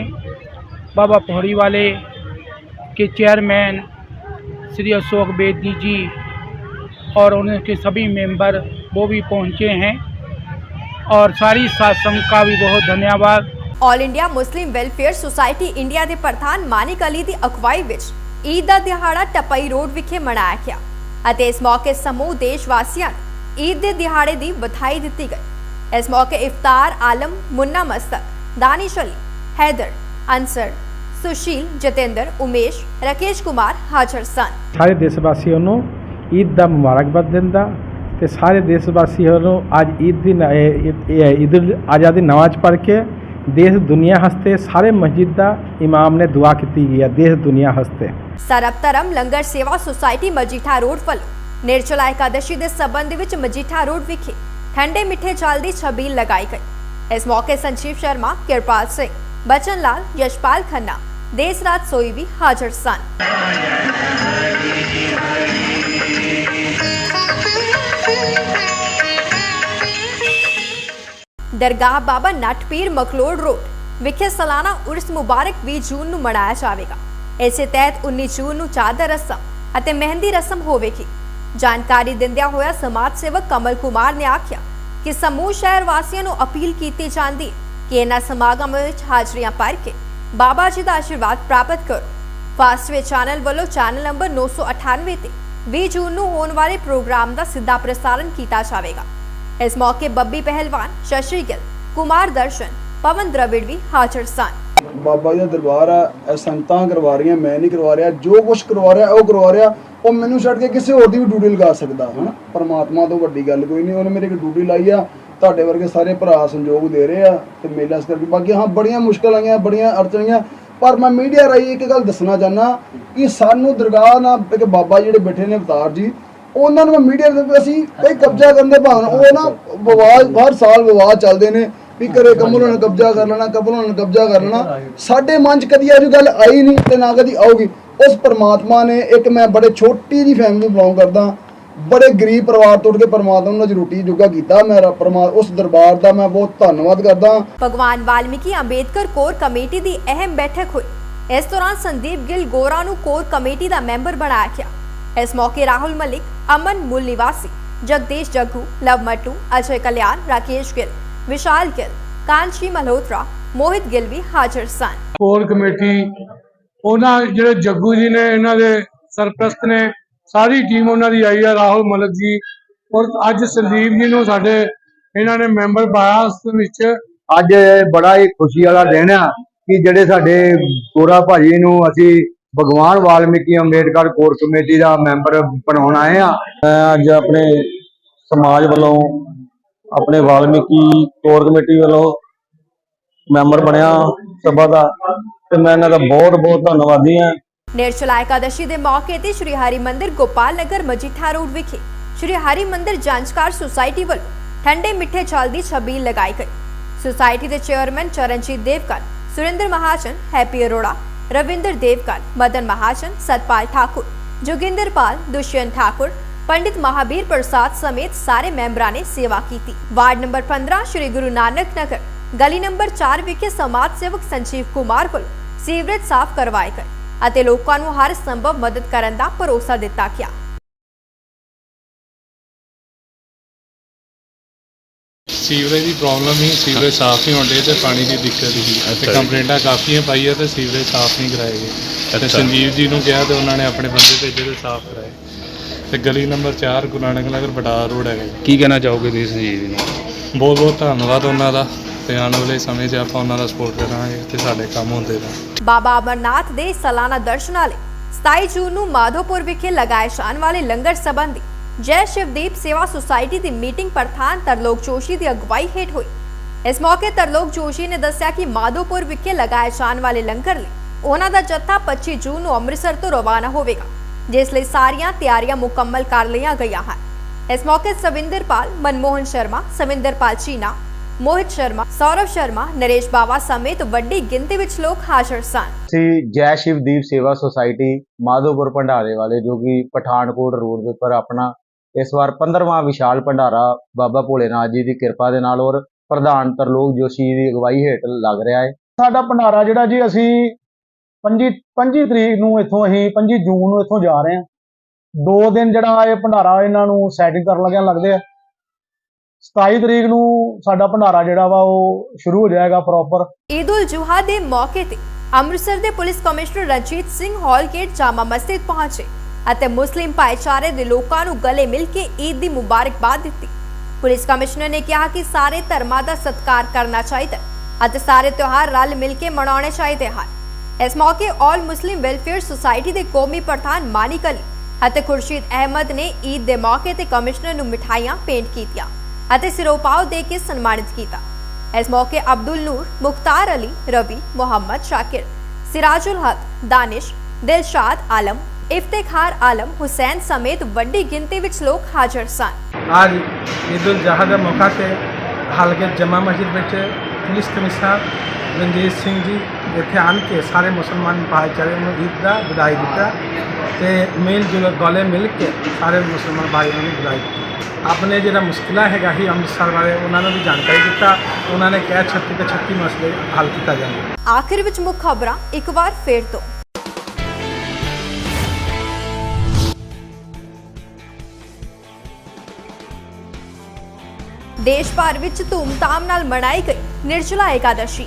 बाबा पौड़ी वाले के चेयरमैन श्री अशोक बेदी जी और उनके सभी मेंबर वो भी पहुँचे हैं और सारी सत्संग का भी बहुत धन्यवाद all India Muslim welfare society India ਦੇ ਪ੍ਰਧਾਨ ਮਾਨਿਕ ਅਲੀ ਦੀ ਅਗਵਾਈ ਵਿੱਚ ਈਦ ਦਾ ਦਿਹਾੜਾ ਟਪਈ ਰੋਡ ਵਿਖੇ ਮਨਾਇਆ ਗਿਆ ਅਤੇ ਇਸ ਮੌਕੇ ਸਮੂਹ ਦੇਸ਼ ਵਾਸੀਆਂ ਨੂੰ ਈਦ ਦੇ ਦਿਹਾੜੇ ਦੀ ਵਧਾਈ ਦਿੱਤੀ ਗਈ। ਇਸ ਮੌਕੇ ਇਫਤਾਰ ਆਲਮ, ਮੁੰਨਾ ਮਸਤਕ ਦਾਨਿਸ਼ ਅਲੀ ਹੈਦਰ, ਅਨਸਰ, ਸੁਸ਼ੀਲ, ਜਤਿੰਦਰ, ਉਮੇਸ਼, ਰਕੇਸ਼ ਕੁਮਾਰ ਹਾਜ਼ਰ ਸਨ। ਸਾਰੇ ਦੇਸ਼ ਵਾਸੀਆਂ ਨੂੰ ਈਦ ਦਾ ਮੁਬਾਰਕਬਾਦ ਦਿੰਦਾ ਤੇ ਸਾਰੇ ਦੇਸ਼ ਵਾਸੀਆਂ ਨੂੰ ਅੱਜ ਈਦ ਦੀ ਨ- ਇਹ- ਈਦ ਉਲ ਅਜ਼ਹਾ ਪੜ੍ਹ ਕੇ ਦੇਸ਼ ਦੁਨੀਆ ਹਸਤੇ ਸਾਰੇ ਮਸਜਿਦ ਦਾ ਇਮਾਮ ਨੇ ਦੁਆ ਕੀਤੀ ਗਈ ਹੈ ਦੇਸ਼ ਦੁਨੀਆ ਹਸਤੇ ਸਰਬ ਧਰਮ ਲੰਗਰ ਸੇਵਾ ਸੁਸਾਇਟੀ ਮਜੀਠਾ ਰੋਡ ਵੱਲੋਂ ਨਿਰਜਲਾ ਇਕਾਦਸ਼ੀ ਦੇ ਸਬੰਧ ਵਿੱਚ ਮਜੀਠਾ ਰੋਡ ਵਿਖੇ ਠੰਡੇ ਮਿੱਠੇ ਚਾਲ ਦੀ ਛਬੀਲ ਲਗਾਈ ਗਈ। ਇਸ ਮੌਕੇ ਸੰਜੀਵ ਸ਼ਰਮਾ, ਕਿਰਪਾਲ ਸਿੰਘ, ਬਚਨ ਲਾਲ, ਯਸ਼ਪਾਲ ਖੰਨਾ, ਦੇਸ ਰਾਤ ਸੋਈ ਵੀ ਹਾਜ਼ਰ ਸਨ। ਦਰਗਾਹ ਬਾਬਾ ਨਟਪੀਰ ਮਕਲੋੜ ਰੋਡ, ਵਿਖੇ ਸਾਲਾਨਾ ਉਰਸ ਮੁਬਾਰਕ 20 ਜੂਨ ਨੂੰ ਮਨਾਇਆ ਜਾਵੇਗਾ। ਇਸੇ ਤਹਿਤ 19 ਜੂਨ ਨੂੰ ਚਾਦਰ ਰਸਮ ਅਤੇ ਮਹਿੰਦੀ ਰਸਮ ਹੋਵੇਗੀ। ਜਾਣਕਾਰੀ ਦਿੰਦਿਆਂ ਹੋਇਆ ਸਮਾਜ ਸੇਵਕ ਕਮਲ ਕੁਮਾਰ ਨੇ ਆਖਿਆ ਕਿ ਸਮੂਹ ਸ਼ਹਿਰ ਵਾਸੀਆਂ ਨੂੰ ਅਪੀਲ ਕੀਤੀ ਜਾਂਦੀ ਹੈ ਕਿ ਇਹਨਾਂ ਸਮਾਗਮਾਂ ਵਿੱਚ ਹਾਜ਼ਰੀਆਂ ਭਰ ਕੇ ਬਾਬਾ ਜੀ ਦਾ ਆਸ਼ੀਰਵਾਦ ਪ੍ਰਾਪਤ ਕਰੋ। ਫਾਸਟਵੇ ਚੈਨਲ ਵੱਲੋਂ ਚੈਨਲ ਨੰਬਰ 998 ਤੇ 20 ਜੂਨ ਨੂੰ ਹੋਣ ਵਾਲੇ ਪ੍ਰੋਗਰਾਮ ਦਾ ਸਿੱਧਾ ਪ੍ਰਸਾਰਣ ਕੀਤਾ ਜਾਵੇਗਾ। ਇਸ ਮੌਕੇ ਬੱਬੀ ਪਹਿਲਵਾਨ ਸ਼ਸ਼ੀ ਗਿੱਲ ਕੁਮਾਰ ਦਰਸ਼ਨ, ਪਵਨ ਦ੍ਰਵਿੜ ਵੀ ਹਾਜ਼ਰ ਸਨ। ਬਾਬਾ ਜੀ ਦਾ ਦਰਬਾਰ ਆ, ਇਹ ਕਰਵਾ ਰਹੀਆਂ, ਮੈਂ ਨਹੀਂ ਕਰਵਾ ਰਿਹਾ, ਜੋ ਕੁਝ ਕਰਵਾ ਰਿਹਾ, ਉਹ ਕਰਵਾ ਰਿਹਾ, ਉਹ ਮੈਨੂੰ ਛੱਡ ਕੇ ਕਿਸੇ ਹੋਰ ਦੀ ਵੀ ਡਿਊਟੀ ਲਗਾ ਸਕਦਾ, ਹਨਾ? ਪਰਮਾਤਮਾ ਤੋਂ ਵੱਡੀ ਗੱਲ ਕੋਈ ਨਹੀਂ, ਉਹਨੇ ਮੇਰੇ ਕੋਲ ਡਿਊਟੀ ਲਾਈ ਆ, ਤੁਹਾਡੇ ਵਰਗੇ ਸਾਰੇ ਭਰਾ ਸੰਯੋਗ ਦੇ ਰਹੇ ਆ, ਤੇ ਮੇਲਾ ਇਸ ਬਾਕੀ ਹਾਂ, ਬੜੀਆਂ ਮੁਸ਼ਕਲ ਆਈਆਂ, ਬੜੀਆਂ ਅੜਚਣੀਆਂ ਪਰ ਮੈਂ ਮੀਡੀਆ ਰਾਹੀਂ ਇੱਕ ਗੱਲ ਦੱਸਣਾ ਚਾਹਨਾ ਕਿ ਸਾਨੂੰ ਦਰਗਾਹ ਨਾਲ ਇੱਕ ਬਾਬਾ ਜਿਹੜੇ ਬੈਠੇ ਨੇ ਅਵਤਾਰ ਜੀ ਉਹਨਾਂ ਨੂੰ ਮੀਡੀਆ ਦੇ ਅਸੀਂ ਕਈ ਕਬਜ਼ਾ ਕਰਨ ਦੇ ਭਾਵਨਾ ਉਹ ਨਾ ਵਿਵਾਦ, ਹਰ ਸਾਲ ਵਿਵਾਦ ਚੱਲਦੇ ਨੇ ਵੀ ਕਰੇ ਕਮਲ ਨੇ ਕਬਜ਼ਾ ਕਰ ਲੈਣਾ, ਕਮਲ ਨੇ ਕਬਜ਼ਾ ਕਰ ਲੈਣਾ। ਸਾਡੇ ਮਨ 'ਚ ਕਦੀ ਇਹ ਗੱਲ ਆਈ ਨਹੀਂ ਤੇ ਨਾ ਕਦੀ ਆਊਗੀ। ਉਸ ਪਰਮਾਤਮਾ ਨੇ ਇੱਕ ਮੈਂ ਬੜੇ ਛੋਟੀ ਜੀ ਫੈਮਿਲੀ ਬਿਲੋਂਗ ਕਰਦਾ, ਬੜੇ ਗਰੀਬ ਪਰਿਵਾਰ ਤੋਂ ਉੱਠ ਕੇ ਪਰਮਾਤਮਾ ਨੂੰ ਰੋਟੀ ਜੋਗਾ ਕੀਤਾ, ਮੇਰਾ ਪਰਮਾ, ਉਸ ਦਰਬਾਰ ਦਾ ਮੈਂ ਬਹੁਤ ਧੰਨਵਾਦ ਕਰਦਾ। ਭਗਵਾਨ ਵਾਲਮੀਕੀ ਅੰਬੇਦਕਰ ਕੋਰ ਕਮੇਟੀ ਦੀ ਅਹਿਮ ਬੈਠਕ ਹੋਈ। ਇਸ ਦੌਰਾਨ ਸੰਦੀਪ ਗਿੱਲ ਗੋਰਾ ਨੂੰ ਕੋਰ ਕਮੇਟੀ ਦਾ ਮੈਂਬਰ ਬਣਾਇਆ ਗਿਆ ਇਸ ਮੌਕੇ ਰਾਹੁਲ ਮਲਿਕ ਅਮਨ ਮੁੱਲ ਨਿਵਾਸੀ ਜਗਦੀਸ਼ ਜੱਗੂ ਲਵ ਮੱਟੂ ਅਜੇ ਕਲਿਆਣ ਰਾਕੇਸ਼ ਗਿੱਲ ਵਿਸ਼ਾਲ ਗਿੱਲ ਕਾਂਚੀ ਮਲਹੋਤਰਾ ਮੋਹਿਤ ਗਿੱਲ ਵੀ ਹਾਜ਼ਰ ਸਨ। ਕੋਰ ਕਮੇਟੀ ਉਹਨਾਂ ਜਿਹੜੇ ਜੱਗੂ ਜੀ ਨੇ ਇਹਨਾਂ ਦੇ ਸਰਪ੍ਰਸਤ ਨੇ ਸਾਰੀ ਟੀਮ ਉਹਨਾਂ ਦੀ ਆਈ ਹੈ ਰਾਹੁਲ ਮਲਕ ਜੀ। ਔਰ ਅੱਜ ਸੰਦੀਪ ਜੀ ਨੂੰ ਸਾਡੇ ਇਹਨਾਂ ਨੇ ਮੈਂਬਰ ਪਾਇਆ ਉਸ ਵਿੱਚ। ਅੱਜ ਬੜਾ ਹੀ ਖੁਸ਼ੀ ਵਾਲਾ ਦਿਨ ਆ ਕਿ ਜਿਹੜੇ ਸਾਡੇ ਗੋਰਾ ਭਾਜੀ ਨੂੰ ਅਸੀਂ ਭਗਵਾਨ ਵਾਲਮੀਕੀ ਅੰਬੇਡਕਰ ਕੋਰ ਕਮੇਟੀ ਦਾ ਮੈਂਬਰ ਬਣਾਉਣ ਆਏ ਆ ਅੱਜ ਆਪਣੇ ਸਮਾਜ ਵੱਲੋਂ, ਆਪਣੇ ਵਾਲਮੀਕੀ ਕੋਰ ਕਮੇਟੀ ਵੱਲੋਂ ਮੈਂਬਰ ਬਣਿਆ ਸਭਾ ਦਾ ਤੇ ਮੈਂ ਇਹਨਾਂ ਦਾ ਬਹੁਤ ਬਹੁਤ ਧੰਨਵਾਦੀ ਹਾਂ। ਨਿਰਜਲਾ ਇਕਾਦਸ਼ੀ ਦੇ ਮੌਕੇ ਤੇ ਸ਼੍ਰੀ ਹਰੀ ਮੰਦਿਰ ਗੋਪਾਲ ਨਗਰ ਮਜੀਠਾ ਰੋਡ ਵਿਖੇ ਸ਼੍ਰੀ ਹਰੀ ਮੰਦਿਰ ਜਾਂਚਕਾਰ ਸੁਸਾਇਟੀ ਵੱਲੋਂ ਠੰਡੇ ਮਿੱਠੇ ਜਲ ਦੀ ਛਬੀਲ ਲਗਾਈ ਗਈ। ਸੁਸਾਇਟੀ ਦੇ ਚੇਅਰਮੈਨ ਚਰਨਜੀਤ ਦੇਵਕਰ, ਸੁਰਿੰਦਰ ਮਹਾਜਨ ਹੈਪੀ ਅਰੋੜਾ ਰਵਿੰਦਰ ਦੇਵਕਰ ਮਦਨ ਮਹਾਜਨ, ਸਤਪਾਲ ਠਾਕੁਰ ਜੋਗਿੰਦਰਪਾਲ ਦੁਸ਼ਯੰਤ ਠਾਕੁਰ, ਪੰਡਿਤ ਮਹਾਬੀਰ ਪ੍ਰਸਾਦ ਸਮੇਤ ਸਾਰੇ ਮੈਂਬਰਾਂ ਨੇ ਸੇਵਾ ਕੀਤੀ। ਵਾਰਡ ਨੰਬਰ 15 ਸ਼੍ਰੀ ਗੁਰੂ ਨਾਨਕ ਨਗਰ, ਗਲੀ ਨੰਬਰ ਚਾਰ ਵਿਖੇ ਸਮਾਜ ਸੇਵਕ ਸੰਜੀਵ ਕੁਮਾਰ ਵੱਲੋਂ ਸੀਵਰੇਜ ਸਾਫ਼ ਕਰਵਾਏ ਗਏ ਅਤੇ ਲੋਕਾਂ ਨੂੰ ਹਰ ਸੰਭਵ ਮਦਦ ਕਰਨ ਦਾ ਭਰੋਸਾ ਦਿੱਤਾ ਗਿਆ। ਸੀਵਰੇਜ ਦੀ ਪ੍ਰੋਬਲਮ ਹੀ ਸੀਵਰੇਜ ਸਾਫ਼ ਨਹੀਂ ਹੁੰਦੇ ਤੇ ਪਾਣੀ ਦੀ ਦਿੱਕਤ ਹੀ। ਤੇ। ਕੰਪਲੇਂਟਾਂ ਕਾਫੀਆਂ ਪਾਈਆਂ ਤੇ ਸੀਵਰੇਜ ਸਾਫ਼ ਨਹੀਂ ਕਰਾਏ ਗਏ। ਤੇ। ਸੰਜੀਵ ਜੀ ਨੂੰ ਕਿਹਾ ਤੇ ਉਹਨਾਂ ਨੇ ਆਪਣੇ ਬੰਦੇ ਭੇਜੇ ਤੇ ਸਾਫ਼ ਕਰਾਏ। ਤੇ ਗਲੀ ਨੰਬਰ 4 ਗੁਰੂ ਨਾਨਕ ਨਗਰ ਬਟਾਲਾ ਰੋਡ ਹੈਗਾ ਜੀ। ਕੀ ਕਹਿਣਾ ਚਾਹੋਗੇ ਤੁਸੀਂ ਸੰਜੀਵ ਜੀ ਨੂੰ? ਬਹੁਤ ਬਹੁਤ ਧੰਨਵਾਦ ਉਹਨਾਂ ਦਾ। ਤੇ ਆਉਣ ਵਾਲੇ ਸਮੇਂ 'ਚ ਆਪਾਂ ਉਹਨਾਂ ਦਾ ਸਪੋਰਟ ਕਰਾਂਗੇ ਤੇ ਸਾਡੇ ਕੰਮ ਹੁੰਦੇ ਰਹਿਣ। ਬਾਬਾ ਅਮਰਨਾਥ ਦੇ ਸਾਲਾਨਾ ਦਰਸ਼ਨਾਂ ਲਈ 27 ਜੂਨ ਨੂੰ ਮਾਧੋਪੁਰ ਵਿਖੇ ਲਗਾਏ ਜਾਣ ਵਾਲੇ ਲੰਗਰ ਸੰਬੰਧੀ ਜੈ ਸ਼ਿਵਦੀਪ ਸੇਵਾ ਸੁਸਾਇਟੀ ਦੀ ਮੀਟਿੰਗ ਪ੍ਰਧਾਨ ਤਰਲੋਕ ਜੋਸ਼ੀ ਦੀ ਅਗਵਾਈ ਹੇਠ ਹੋਈ। ਇਸ ਮੌਕੇ ਤਰਲੋਕ ਜੋਸ਼ੀ ਨੇ ਦੱਸਿਆ ਕਿ ਮਾਧੋਪੁਰ ਵਿਖੇ ਲਗਾਏ ਜਾਣ ਵਾਲੇ ਲੰਗਰ ਲਈ ਉਹਨਾਂ ਦਾ ਜੱਥਾ 25 ਜੂਨ ਨੂੰ ਅੰਮ੍ਰਿਤਸਰ ਤੋਂ ਰਵਾਨਾ ਹੋਵੇਗਾ, ਜਿਸ ਲਈ ਸਾਰੀਆਂ ਤਿਆਰੀਆਂ ਮੁਕੰਮਲ ਕਰ ਲਈਆਂ ਗਈਆਂ ਹਨ। ਇਸ ਮੌਕੇ ਸਵਿੰਦਰਪਾਲ, ਮਨਮੋਹਨ ਸ਼ਰਮਾ, ਸਵਿੰਦਰਪਾਲ ਚੀਨਾ, ਮੋਹਿਤ ਸ਼ਰਮਾ, ਸੌਰਵ ਸ਼ਰਮਾ, ਨਰੇਸ਼ ਬਾਵਾ ਸਮੇਤ ਵੱਡੀ ਗਿਣਤੀ ਵਿੱਚ ਲੋਕ ਹਾਜ਼ਰ ਸਨ। ਅਸੀਂ ਜੈ ਸ਼ਿਵਦੀਪ ਸੇਵਾ ਸੁਸਾਇਟੀ ਮਾਧੋਪੁਰ ਭੰਡਾਰੇ ਵਾਲੇ ਜੋ ਕਿ ਪਠਾਨਕੋਟ ਰੋਡ ਦੇ ਉੱਪਰ ਆਪਣਾ ਇਸ ਵਾਰ 15ਵਾਂ ਵਿਸ਼ਾਲ ਭੰਡਾਰਾ ਬਾਬਾ ਭੋਲੇਨਾਥ ਜੀ ਦੀ ਕਿਰਪਾ ਦੇ ਨਾਲ ਔਰ ਪ੍ਰਧਾਨ ਤਰਲੋਕ ਜੋਸ਼ੀ ਦੀ ਅਗਵਾਈ ਹੇਠ ਲੱਗ ਰਿਹਾ ਹੈ। ਸਾਡਾ ਭੰਡਾਰਾ ਜਿਹੜਾ ਜੀ ਅਸੀਂ 25 25 ਤਰੀਕ ਨੂੰ ਇੱਥੋਂ ਅਸੀਂ 25 ਜੂਨ ਨੂੰ ਇੱਥੋਂ ਜਾ ਰਹੇ ਹਾਂ। ਦੋ ਦਿਨ ਜਿਹੜਾ ਇਹ ਭੰਡਾਰਾ ਇਹਨਾਂ ਨੂੰ ਸੈਟਿੰਗ ਕਰਨ ਲੱਗਿਆ ਲੱਗਦੇ ਆ। 27 ਤਰੀਕ ਨੂੰ ਸਾਡਾ ਭੰਡਾਰਾ ਜਿਹੜਾ ਵਾ ਉਹ ਸ਼ੁਰੂ ਹੋ ਜਾਏਗਾ ਪ੍ਰੋਪਰ ਈਦ ਉਲ ਜੁਹਾ ਦੇ ਮੌਕੇ ਤੇ ਅੰਮ੍ਰਿਤਸਰ ਦੇ police commissioner Ranjit Singh Hall Gate Jama Masjid ਪਹੁੰਚੇ। ਅਤੇ ਮੁਸਲਿਮ ਭਾਈਚਾਰੇ ਦੇ ਲੋਕਾਂ ਨੂੰ ਗਲੇ ਮਿਲ ਕੇ ਈਦ ਦੀ ਮੁਬਾਰਕਬਾਦ ਦਿੱਤੀ। ਪੁਲਿਸ ਕਮਿਸ਼ਨਰ ਨੇ ਕਿਹਾ ਕਿ ਸਾਰੇ ਧਰਮਾਂ ਦਾ ਸਤਿਕਾਰ ਕਰਨਾ ਚਾਹੀਦਾ ਅਤੇ ਸਾਰੇ ਤਿਉਹਾਰ ਰਲ ਮਿਲ ਕੇ ਮਨਾਉਣੇ ਚਾਹੀਦੇ ਹਨ। ਇਸ ਮੌਕੇ ਆਲ ਮੁਸਲਿਮ ਵੈਲਫੇਅਰ ਸੁਸਾਇਟੀ ਦੇ ਕੌਮੀ ਪ੍ਰਧਾਨ ਮਾਨਿਕ ਅਲੀ ਅਤੇ ਖੁਰਸ਼ੀਦ ਅਹਿਮਦ ਨੇ ਈਦ ਦੇ ਮੌਕੇ ਤੇ ਕਮਿਸ਼ਨਰ ਨੂੰ ਮਿਠਾਈਆਂ ਭੇਂਟ ਕੀਤੀਆਂ ਅਤੇ ਸਿਰੋਪਾਓ ਦੇ ਕੇ ਸਨਮਾਨਿਤ ਕੀਤਾ। ਇਸ ਮੌਕੇ ਅਬਦੁਲ ਨੂਰ, ਮੁਖਤਾਰ ਅਲੀ, ਰਵੀ, ਮੁਹੰਮਦ ਸ਼ਾਕਿਰ, ਸਿਰਾਜੁਲ ਹਕ, ਦਾਨਿਸ਼, ਦਿਲਸ਼ਾਦ ਆਲਮ ਇਫਤਿਖਾਰ ਆਲਮ ਹੁਸੈਨ ਸਮੇਤ ਵੱਡੀ ਗਿਣਤੀ ਵਿੱਚ ਲੋਕ ਹਾਜ਼ਰ ਸਨ। ਅੱਜ ਈਦੁਲ ਜ਼ਹਾ ਦੇ ਮੌਕੇ ਤੇ ਹਲਕੇ ਜਮਾ ਮਸਜਿਦ ਵਿੱਚ ਪੁਲਿਸ ਕਮਿਸ਼ਨਰ ਰਣਜੀਤ ਸਿੰਘ ਜੀ ਇੱਥੇ ਆਣ ਕੇ ਸਾਰੇ ਮੁਸਲਮਾਨ ਭਾਈਚਾਰੇ ਨੂੰ ਈਦ ਦਾ ਵਧਾਈ ਦਿੱਤਾ ਤੇ ਮੇਲ ਜੁਲ ਗੋਲੇ ਮਿਲ ਕੇ ਸਾਰੇ ਮੁਸਲਮਾਨ ਭਾਈਆਂ ਨੂੰ ਵਧਾਈ ਦਿੱਤੀ ਆਪਣੇ ਜਿਹੜਾ ਮੁਸ਼ਕਿਲਾਂ ਹੈਗਾ ਹੀ ਅੰਮ੍ਰਿਤਸਰ ਵਾਲੇ ਉਹਨਾਂ ਨੂੰ ਵੀ ਜਾਣਕਾਰੀ ਦਿੱਤਾ ਉਹਨਾਂ ਨੇ ਕਿਹਾ 36 ਤੇ 36 ਮਸਲੇ ਹੱਲ ਕੀਤਾ ਜਾਣਗੇ ਆਖਿਰ ਵਿੱਚ ਮੁੱਖ ਖਬਰਾਂ ਇੱਕ ਵਾਰ ਫੇਰ ਤੋਂ ਦੇਸ਼ ਭਰ ਵਿੱਚ ਧੂਮਧਾਮ ਨਾਲ ਮਨਾਈ ਗਈ ਨਿਰਜਲਾ ਏਕਾਦਸ਼ੀ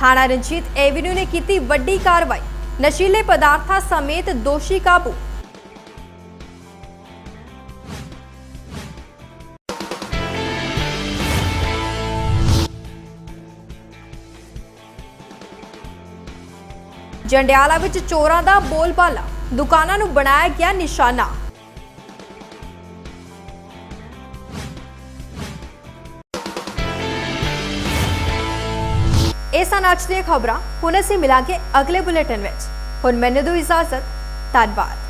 ਥਾਣਾ ਰਣਜੀਤ ਐਵੀਨਿਊ ਨੇ ਕੀਤੀ ਵੱਡੀ ਕਾਰਵਾਈ। ਨਸ਼ੀਲੇ ਪਦਾਰਥਾਂ ਸਮੇਤ ਦੋਸ਼ੀ ਕਾਬੂ। ਜੰਡਿਆਲਾ ਵਿੱਚ ਚੋਰਾਂ ਦਾ ਬੋਲਬਾਲਾ। ਦੁਕਾਨਾਂ ਨੂੰ ਬਣਾਇਆ ਗਿਆ ਨਿਸ਼ਾਨਾ। ਇਹ ਸਨ ਅੱਜ ਦੀਆਂ ਖਬਰਾਂ। ਹੁਣ ਅਸੀਂ ਮਿਲਾਂਗੇ ਅਗਲੇ ਬੁਲੇਟਿਨ ਵਿੱਚ। ਹੁਣ ਮੈਨੂੰ ਦਿਓ ਇਜਾਜ਼ਤ। ਧੰਨਵਾਦ।